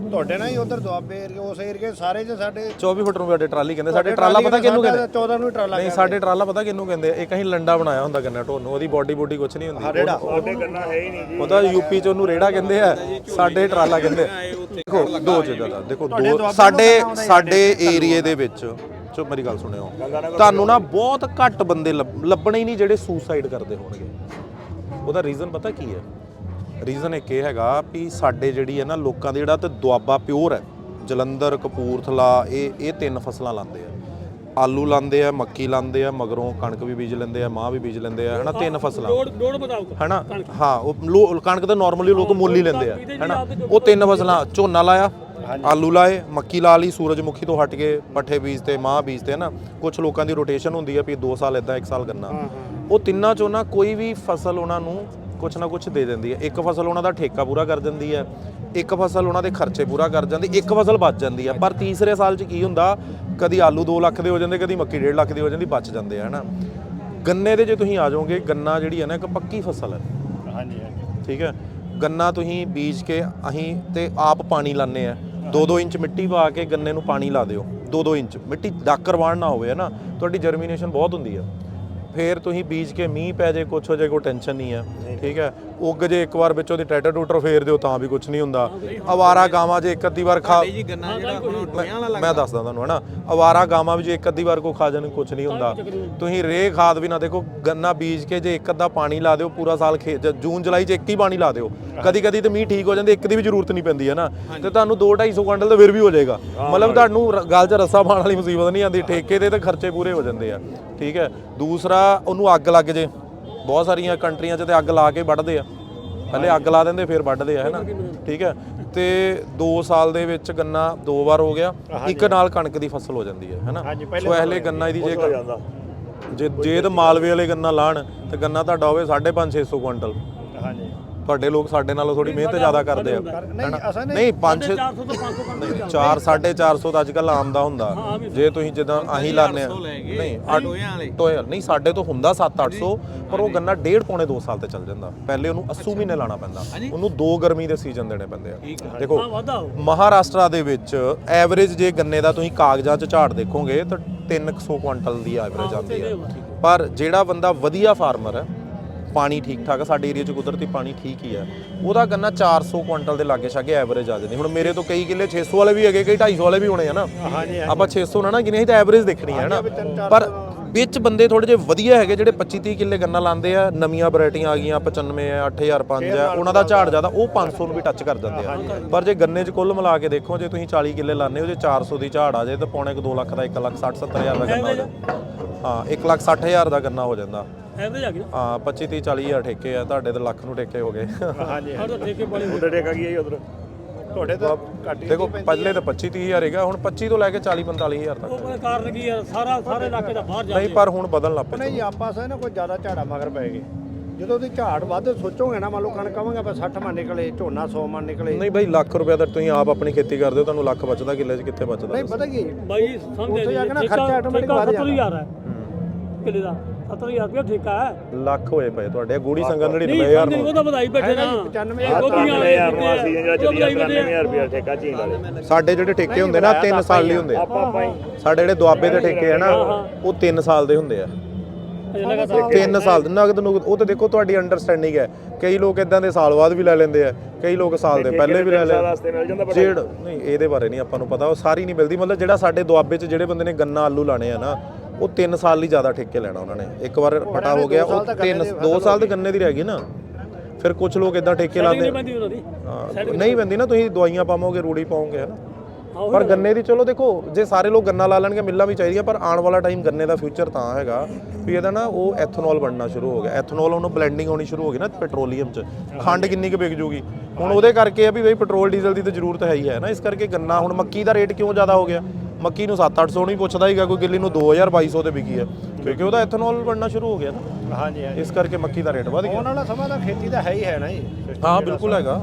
ਤੁਹਾਡੇ ਨਾਲ ਹੀ ਉਧਰ ਦੁਆਬੇ ਏਰੀਆ ਉਸ ਏਰੀਏ ਸਾਰੇ ਚ ਸਾਡੇ 24 ਫੁੱਟ ਨੂੰ ਸਾਡੇ ਟਰਾਲੀ ਕਹਿੰਦੇ ਸਾਡੇ ਟਰਾਲਾ ਪਤਾ ਕਿਹਨੂੰ ਕਹਿੰਦੇ 14 ਨੂੰ ਟਰਾਲਾ ਨਹੀਂ ਸਾਡੇ ਟਰਾਲਾ ਪਤਾ ਕਿਹਨੂੰ ਕਹਿੰਦੇ? ਇੱਕ ਅਸੀਂ ਲੰਡਾ ਬਣਾਇਆ ਹੁੰਦਾ ਗੰਨਾ ਢੋਲ ਨੂੰ ਉਹਦੀ ਬਾਡੀ ਬੋਡੀ ਕੁਝ ਨਹੀਂ ਹੁੰਦੀ। ਰੇੜਾ ਉਹਦੇ ਗੰਨਾ ਹੈ ਹੀ ਨਹੀਂ ਜੀ। ਉਹਦਾ ਯੂਪੀ ਚ ਉਹਨੂੰ ਰੇੜਾ ਕਹਿੰਦੇ ਆ ਸਾਡੇ ਟਰਾਲਾ ਕਹਿੰਦੇ। ਦੇਖੋ ਦੋ ਦਾ ਦੇਖੋ ਦੋ ਸਾਡੇ ਸਾਡੇ ਏਰੀਏ ਦੇ ਵਿੱਚ ਚੋ ਮੇਰੀ ਗੱਲ ਸੁਣਿਓ ਤੁਹਾਨੂੰ ਨਾ ਬਹੁਤ ਘੱਟ ਬੰਦੇ ਲੱਭ- ਲੱਭਣੇ ਹੀ ਨਹੀਂ ਜਿਹੜੇ ਸੁਸਾਈਡ ਕਰਦੇ ਹੋਣਗੇ। ਉਹਦਾ ਰੀਜ਼ਨ ਪਤਾ ਕੀ ਹੈ? ਰੀਜ਼ਨ ਇੱਕ ਇਹ ਹੈਗਾ ਵੀ ਸਾਡੇ ਜਿਹੜੀ ਹੈ ਨਾ ਲੋਕਾਂ ਦੀ ਜਿਹੜਾ ਤੇ ਦੁਆਬਾ ਪਿਓਰ ਹੈ ਜਲੰਧਰ ਕਪੂਰਥਲਾ ਇਹ ਇਹ ਤਿੰਨ ਫਸਲਾਂ ਲਾਉਂਦੇ ਆ। ਆਲੂ ਲਾਉਂਦੇ ਆ ਮੱਕੀ ਲਾਉਂਦੇ ਆ ਮਗਰੋਂ ਕਣਕ ਵੀ ਬੀਜ ਲੈਂਦੇ ਆ ਮਾਂ ਵੀ ਬੀਜ ਲੈਂਦੇ ਆ ਹਨਾ ਤਿੰਨ ਫਸਲਾਂ। ਡੋੜ ਬਤਾਓ ਹੈਨਾ ਹਾਂ ਉਹ ਲੋ- ਕਣਕ ਤਾਂ ਨਾਰਮਲੀ ਲੋਕ ਮੁੱਲ ਹੀ ਲੈਂਦੇ ਆ ਹੈਨਾ। ਉਹ ਤਿੰਨ ਫਸਲਾਂ ਝੋਨਾ ਲਾਇਆ ਆਲੂ ਲਾਏ ਮੱਕੀ ਲਾ ਲਈ ਸੂਰਜਮੁਖੀ ਤੋਂ ਹਟ ਕੇ ਪੱਠੇ ਬੀਜ ਤੇ ਮਾਂ ਬੀਜ ਤੇ ਨਾ ਕੁਝ ਲੋਕਾਂ ਦੀ ਰੋਟੇਸ਼ਨ ਹੁੰਦੀ ਆ ਵੀ 2 ਸਾਲ ਇਦਾਂ 1 ਸਾਲ ਗੰਨਾ। ਉਹ ਤਿੰਨਾਂ ਚੋਂ ਨਾ ਕੋਈ ਵੀ ਫਸਲ ਉਹਨਾਂ ਨੂੰ ਕੁਝ ਨਾ ਕੁਝ ਦੇ ਦਿੰਦੀ ਹੈ। ਇੱਕ ਫਸਲ ਉਹਨਾਂ ਦਾ ਠੇਕਾ ਪੂਰਾ ਕਰ ਦਿੰਦੀ ਹੈ ਇੱਕ ਫਸਲ ਉਹਨਾਂ ਦੇ ਖਰਚੇ ਪੂਰਾ ਕਰ ਜਾਂਦੀ ਇੱਕ ਫਸਲ ਬਚ ਜਾਂਦੀ ਹੈ। ਪਰ ਤੀਸਰੇ ਸਾਲ 'ਚ ਕੀ ਹੁੰਦਾ ਕਦੀ ਆਲੂ 2 ਲੱਖ ਦੇ ਹੋ ਜਾਂਦੇ ਕਦੀ ਮੱਕੀ 1.5 ਲੱਖ ਦੀ ਹੋ ਜਾਂਦੀ ਬਚ ਜਾਂਦੇ ਆ ਹਨਾ। ਗੰਨੇ ਦੇ ਜੇ ਤੁਸੀਂ ਆ ਜਾਓਗੇ ਗੰਨਾ ਜਿਹੜੀ ਹੈ ਨਾ ਇੱਕ ਪੱਕੀ ਫਸਲ ਹੈ। ਹਾਂਜੀ ਹਾਂਜੀ। ਠੀਕ ਹੈ? ਗੰਨਾ ਤੁਸੀਂ ਬੀਜ ਕੇ ਅਸੀਂ ਤੇ ਆਪ ਪਾਣੀ ਲਾਣੇ ਆ। 2-2 ਇੰਚ ਮਿੱਟੀ ਪਾ ਕੇ ਗੰਨੇ ਨੂੰ ਪਾਣੀ ਲਾ ਦਿਓ 2-2 ਇੰਚ। ਮਿੱਟੀ ਡਾਕਰਵਾਣ ਨਾ ਹੋਵੇ ਹੈ ਨਾ ਤੁਹਾਡੀ ਜਰਮੀਨੇਸ਼ਨ ਬਹੁਤ ਹੁੰਦੀ ਆ। ਫੇਰ ਤੁਸੀਂ ਬੀਜ ਕੇ ਮੀਂਹ ਪੈ ਜੇ ਕੁਛ ਹੋ ਜੇ ਕੋਈ ਟੈਨਸ਼ਨ ਨਹੀਂ ਆ। ਠੀਕ ਹੈ? ਉੱਗ ਜੇ ਇੱਕ ਵਾਰ ਵਿੱਚੋਂ ਦੀ ਟਰੈਕਟਰ ਟੂਟਰ ਫੇਰ ਦਿਓ ਤਾਂ ਵੀ ਕੁਛ ਨਹੀਂ ਹੁੰਦਾ। ਅਵਾਰਾ ਗਾਵਾਂ ਜੇ ਇੱਕ ਅੱਧੀ ਵਾਰ ਖਾ ਮੈਂ- ਮੈਂ ਦੱਸਦਾ ਤੁਹਾਨੂੰ ਹਨਾ। ਅਵਾਰਾ ਗਾਵਾਂ ਵੀ ਜੇ ਇੱਕ ਅੱਧੀ ਵਾਰ ਕੋ ਖਾ ਜਾਣ ਕੁਛ ਨਹੀਂ ਹੁੰਦਾ। ਤੁਸੀਂ ਰੇ ਖਾਦ ਵੀ ਨਾ ਦੇਖੋ ਗੰਨਾ ਬੀਜ ਕੇ ਜੇ ਇੱਕ ਅੱਧਾ ਪਾਣੀ ਲਾ ਦਿਓ ਪੂਰਾ ਸਾਲ ਖੇ ਜ- ਜੂਨ ਜੁਲਾਈ 'ਚ ਇੱਕ ਹੀ ਪਾਣੀ ਲਾ ਦਿਓ। ਕਦੀ ਕਦੀ ਤੇ ਮੀਂਹ ਠੀਕ ਹੋ ਜਾਂਦੇ ਇੱਕ ਦੀ ਵੀ ਜ਼ਰੂਰਤ ਨਹੀਂ ਪੈਂਦੀ ਹੈ ਨਾ ਤੇ ਤੁਹਾਨੂੰ 2 250 ਕੁਇੰਟਲ ਤਾਂ ਫਿਰ ਵੀ ਹੋ ਜਾਏਗਾ। ਮਤਲਬ ਤੁਹਾਨੂੰ ਗਲ 'ਚ ਰੱਸਾ ਪਾਉਣ ਵਾਲੀ ਮੁਸੀਬਤ ਨਹੀਂ ਆਉਂਦੀ ਠੇਕੇ ਦੇ ਤਾਂ ਖਰਚੇ ਪੂਰੇ ਹੋ ਜਾਂਦੇ ਆ। ਠੀਕ ਹੈ। ਦੂਸਰਾ ਉਹਨੂੰ ਅੱਗ ਲੱਗ ਜੇ। ਬਹੁਤ ਸਾਰੀਆਂ ਕੰਟਰੀਆਂ 'ਚ ਤੇ ਅੱਗ ਲਾ ਕੇ ਵੱਢਦੇ ਆ। ਪਹਿਲੇ ਅੱਗ ਲਾ ਦਿੰਦੇ ਫਿਰ ਵੱਢਦੇ ਆ ਹੈਨਾ? ਠੀਕ ਹੈ। ਤੇ 2 ਸਾਲ ਦੇ ਵਿੱਚ ਗੰਨਾ ਦੋ ਵਾਰ ਹੋ ਗਿਆ। ਇੱਕ ਨਾਲ ਕਣਕ ਦੀ ਫਸਲ ਹੋ ਜਾਂਦੀ ਹੈ ਹੈਨਾ? ਸੋ ਇਹਲੇ ਗੰਨਾ ਇਹਦੀ ਜੇ ਜੇ ਜੇ ਤਾਂ ਮਾਲਵੇ ਵਾਲੇ ਗੰਨਾ ਲਾਣ ਤੇ ਗੰਨਾ ਤੁਹਾਡਾ ਹੋਵੇ 5.5 600 ਕੁਇੰਟਲ। ਹਾਂਜੀ। ਤੁਹਾਡੇ ਲੋਕ ਸਾਡੇ ਨਾਲੋਂ ਥੋੜੀ ਮਿਹਨਤ ਜ਼ਿਆਦਾ ਕਰਦੇ ਆ। ਨਹੀਂ ਅਸਾਂ ਨਹੀਂ 5 400 ਤੋਂ 500 ਕਣਕ ਨਹੀਂ 4 450 ਤਾਂ ਅੱਜ ਕੱਲ ਆਮ ਦਾ ਹੁੰਦਾ। ਜੇ ਤੁਸੀਂ ਜਿੱਦਾਂ ਅਸੀਂ ਲਾਣੇ ਆ। ਨਹੀਂ ਟੋਏ ਨਹੀਂ ਸਾਡੇ ਤੋਂ ਹੁੰਦਾ 7 800 ਪਰ ਉਹ ਗੰਨਾ ਡੇਢ ਪੌਣੇ 2 ਸਾਲ ਤੇ ਚੱਲ ਜਾਂਦਾ। ਪਹਿਲੇ ਉਹਨੂੰ 80 ਮਹੀਨੇ ਲਾਣਾ ਪੈਂਦਾ। ਉਹਨੂੰ ਦੋ ਗਰਮੀ ਦੇ ਸੀਜ਼ਨ ਦੇਣੇ ਪੈਂਦੇ ਆ। ਦੇਖੋ ਮਹਾਰਾਸ਼ਟਰ ਦੇ ਵਿੱਚ ਐਵਰੇਜ ਜੇ ਗੰਨੇ ਦਾ ਤੁਸੀਂ ਕਾਗਜ਼ਾਂ 'ਚ ਝਾੜ ਦੇਖੋਗੇ ਤਾਂ 300 ਕੁਇੰਟਲ ਦੀ ਐਵਰੇਜ ਆਉਂਦੀ ਹੈ ਪਰ ਜਿਹੜਾ ਬੰਦਾ ਵਧੀਆ ਫਾਰਮਰ ਹੈ ਪਾਣੀ ਠੀਕ ਠਾਕ ਆ ਸਾਡੇ ਏਰੀਆ 'ਚ ਕੁਦਰਤੀ ਪਾਣੀ ਠੀਕ ਹੀ ਹੈ ਉਹਦਾ ਗੰਨਾ 400 ਕੁਇੰਟਲ ਦੇ ਲਾਗੇ ਛਾਗੇ ਐਵਰੇਜ ਆ ਜਾਂਦੀ। ਹੁਣ ਮੇਰੇ ਤੋਂ ਕਈ ਕਿੱਲੇ 600 ਵਾਲੇ ਵੀ ਹੈਗੇ ਕਈ 250 ਵਾਲੇ ਵੀ ਹੋਣੇ ਆ ਨਾ। ਹਾਂਜੀ ਆਪਾਂ 600 ਨਾ ਨਾ ਗਿਣੇ ਤਾਂ ਐਵਰੇਜ ਦੇਖਣੀ ਹੈ ਨਾ। ਪਰ ਵਿੱਚ ਬੰਦੇ ਥੋੜੇ ਜਿਹੇ ਵਧੀਆ ਹੈਗੇ ਜਿਹੜੇ 25 30 ਕਿੱਲੇ ਗੰਨਾ ਲਾਉਂਦੇ ਆ ਨਵੀਆਂ ਵੈਰਾਈਟੀਆਂ ਆ ਗਈਆਂ 95 ਆ 8005 ਆ ਉਹਨਾਂ ਦਾ ਝਾੜ ਜ਼ਿਆਦਾ ਉਹ 500 ਨੂੰ ਵੀ ਟੱਚ ਕਰ ਜਾਂਦੇ ਆ। ਪਰ ਜੇ ਗੰਨੇ 'ਚ ਕੁੱਲ ਮਿਲਾ ਕੇ ਦੇਖੋ ਜੇ ਤੁਸੀਂ 40 ਕਿੱਲੇ ਲਾਉਂਦੇ ਹੋ ਜੇ 400 ਦੀ ਝਾੜ ਆ ਜਾਏ ਤਾਂ ਪੌਣੇ 2 ਲੱਖ ਦਾ 1 ਲੱਖ 60 70 ਹਜ਼ਾਰ ਦਾ ਗੰਨਾ ਹੋ ਜਾਂਦਾ। ਹਾਂ 1 ਲੱਖ 60 ਹਜ਼ਾਰ ਦਾ ਗੰਨਾ ਹੋ ਜਾਂਦਾ। ਐਵਰੇਜ ਆ ਗਈ ਨਾ? ਹਾਂ 25 30 40 ਹਜ਼ਾਰ ਠੇਕੇ ਆ ਤੁਹਾਡੇ ਤੇ ਲੱਖ ਨੂੰ ਠੇਕੇ ਹੋ ਗਏ। ਹਾਂਜੀ ਹਰ ਤਾਂ ਠੇਕੇ ਬੜੇ ਉਹਦੇ ਟੇਕਾ ਕੀ ਹੈ ਉਧਰ? ਤੁਹਾਡੇ ਤਾਂ ਘੱਟ ਹੀ ਦੇਖੋ ਪਹਿਲੇ ਤਾਂ 25 30 ਹਜ਼ਾਰ ਹੈਗਾ ਹੁਣ 25 ਤੋਂ ਲੈ ਕੇ 40 45 ਹਜ਼ਾਰ ਤੱਕ। ਉਹ ਕੋਈ ਕਾਰਨ ਕੀ ਹੈ ਸਾਰਾ ਸਾਰੇ ਇਲਾਕੇ ਦਾ ਬਾਹਰ ਜਾ ਨਹੀਂ ਪਰ ਹੁਣ ਬਦਲਣ ਲੱਗ ਪਏ। ਨਹੀਂ ਆਪਾਂ ਸਾਂ ਨਾ ਕੋਈ ਜ਼ਿਆਦਾ ਝਾੜਾ ਮਗਰ ਪੈ ਗਏ। ਜਦੋਂ ਉਹਦੀ ਝਾੜ ਵੱਧ ਸੋਚੋਗੇ ਨਾ ਮੰਨ ਲਓ ਕਣਕ ਕਵਾਂਗੇ ਆਪਾਂ 60 ਮਣ ਨਿਕਲੇ ਝੋਨਾ 100 ਮਣ ਨਿਕਲੇ। ਨਹੀਂ ਬਾਈ ਲੱਖ ਰੁਪਏ ਦਾ ਤੁਸੀਂ ਆਪ ਆਪਣੀ ਖੇਤੀ ਕਰਦੇ ਹੋ ਤੁਹਾਨੂੰ ਲੱਖ ਬਚਦਾ ਕਿੱਲੇ 'ਚ ਕਿੱਥੇ ਬਚਦਾ? ਨਹੀਂ ਪਤਾ ਕੀ? ਬਾਈ ਸਮਝੇ ਉੱਥੇ ਜਾ ਕੇ ਨਾ ਖਰਚਾ automatic ਵੱਧ ਜਾਂਦਾ। 70000 ਹੈ। ਕਿਲੇ ਦਾ। 70000 ਰੁਪਏ ਠੇਕਾ ਹੈ। ਲੱਖ ਹੋਏ ਪਏ ਤੁਹਾਡੇ ਗੂੜੀ ਨਹੀਂ 99000 ਸਮਝੇ ਨੂੰ। ਉਹਦਾ ਵਧਾਈ ਬੈਠੇ ਨਾ 95 ਇਹ ਗੋਪੀਆਂ ਵਾਲੇ ਯਾਰ ਨੂੰ ਅਸੀਂ ਜਿਹੜਾ ਚੱਲੀ ਵਧਾਈ ਬੈਠੇ 93000 ਰੁਪਏ ਠੇਕਾ ਝੀਲ ਵਾਲੇ। ਸਾਡੇ ਜਿਹੜੇ ਠੇਕੇ ਹੁੰਦੇ ਨਾ 3 ਸਾਲ ਲਈ ਹੁੰਦੇ ਹੀ। ਸਾਡੇ ਜਿਹੜੇ ਦੁਆਬੇ ਦੇ ਠੇਕੇ ਆ ਨਾ ਉਹ 3 ਸਾਲ ਦੇ ਹੁੰਦੇ ਆ। 3 ਸਾਲ ਨਗਦ ਨੁਗਦ ਉਹ ਤਾਂ ਦੇਖੋ ਤੁਹਾਡੀ ਅੰਡਰਸਟੈਂਡਿੰਗ ਹੈ। ਕਈ ਲੋਕ ਇਦਾਂ ਦੇ ਸਾਲ ਬਾਅਦ ਵੀ ਲੈ ਲੈਂਦੇ ਆ ਕਈ ਲੋਕ ਸਾਲ ਦੇ ਪਹਿਲੇ ਵੀ ਲੈ ਲੈਂਦੇ ਜੇੜ ਨਹੀਂ ਇਹਦੇ ਬਾਰੇ ਨਹੀਂ ਆਪਾਂ ਨੂੰ ਪਤਾ ਉਹ ਸਾਰੀ ਨਹੀਂ ਮਿਲਦੀ। ਮਤਲਬ ਜਿਹੜਾ ਸਾਡੇ ਦੁਆਬੇ 'ਚ ਜਿਹੜੇ ਬੰਦੇ ਨੇ ਗੰਨਾ ਆਲੂ ਲਾਣੇ ਆ ਨਾ ਉਹ 3 ਸਾਲ ਲਈ ਜ਼ਿਆਦਾ ਠੇਕੇ ਲੈਣਾ ਉਹਨਾਂ ਨੇ। ਇੱਕ ਵਾਰ ਪਟਾ ਹੋ ਗਿਆ ਉਹ 3 2 ਸਾਲ ਦੇ ਗੰਨੇ ਦੀ ਰਹਿ ਗਈ ਨਾ। ਫਿਰ ਕੁਝ ਲੋਕ ਇਦਾਂ ਠੇਕੇ ਲਾਉਂਦੇ ਨਹੀਂ ਪੈਂਦੀ ਉਹਨਾਂ ਦੀ। ਹਾਂ, ਨਹੀਂ ਪੈਂਦੀ। ਨਾ ਤੁਸੀਂ ਦਵਾਈਆਂ ਪਾਵੋਗੇ ਰੂੜੀ ਪਾਵੋਗੇ ਹਨਾ? ਪਰ ਗੰਨੇ ਦੀ ਚਲੋ ਦੇਖੋ ਜੇ ਸਾਰੇ ਲੋਕ ਗੰਨਾ ਲਾ ਲੈਣਗੇ ਮਿੱਲਾਂ ਵੀ ਚਾਹੀਦੀਆਂ ਪਰ ਆਉਣ ਵਾਲਾ ਟਾਈਮ ਗੰਨੇ ਦਾ ਫਿਊਚਰ ਤਾਂ ਹੈਗਾ ਵੀ ਇਹਦਾ ਨਾ ਉਹ ਐਥਨੋਲ ਬਣਨਾ ਸ਼ੁਰੂ ਹੋ ਗਿਆ। ਐਥਨੋਲ ਉਹਨੂੰ ਬਲੈਂਡਿੰਗ ਹੋਣੀ ਸ਼ੁਰੂ ਹੋ ਗਈ ਨਾ ਪੈਟਰੋਲੀਅਮ 'ਚ। ਖੰਡ ਕਿੰਨੀ ਕੁ ਵਿਕ ਜੂਗੀ? ਹੁਣ ਉਹਦੇ ਕਰਕੇ ਆ ਵੀ ਬਈ ਪੈਟਰੋਲ ਡੀਜ਼ਲ ਦੀ ਤਾਂ ਜ਼ਰੂਰਤ ਹੈ ਹੀ ਹੈ ਨਾ। ਇਸ ਕਰਕੇ ਗੰਨਾ ਹੁਣ ਮੱਕੀ ਦਾ ਰੇਟ ਕਿਉਂ ਜ਼ਿਆਦਾ ਹੋ ਗਿਆ? ਮੱਕੀ ਨੂੰ 7-800 ਨਹੀਂ ਪੁੱਛਦਾ ਹੀਗਾ ਕੋਈ ਕਿੱਲੀ ਨੂੰ 2000 2200 ਤੇ ਵਿਕੀ ਹੈ ਕਿਉਂਕਿ ਉਹਦਾ ਐਥਨੋਲ ਬਣਨਾ ਸ਼ੁਰੂ ਹੋ ਗਿਆ ਨਾ। ਹਾਂਜੀ ਹਾਂਜੀ। ਇਸ ਕਰਕੇ ਮੱਕੀ ਦਾ ਰੇਟ ਵਧ ਗਿਆ। ਆਉਣ ਵਾਲਾ ਸਮਾਂ ਤਾਂ ਖੇਤੀ ਦਾ ਹੈ ਹੀ ਹੈ ਨਾ ਜੀ। ਹਾਂ ਬਿਲਕੁਲ ਹੈਗਾ।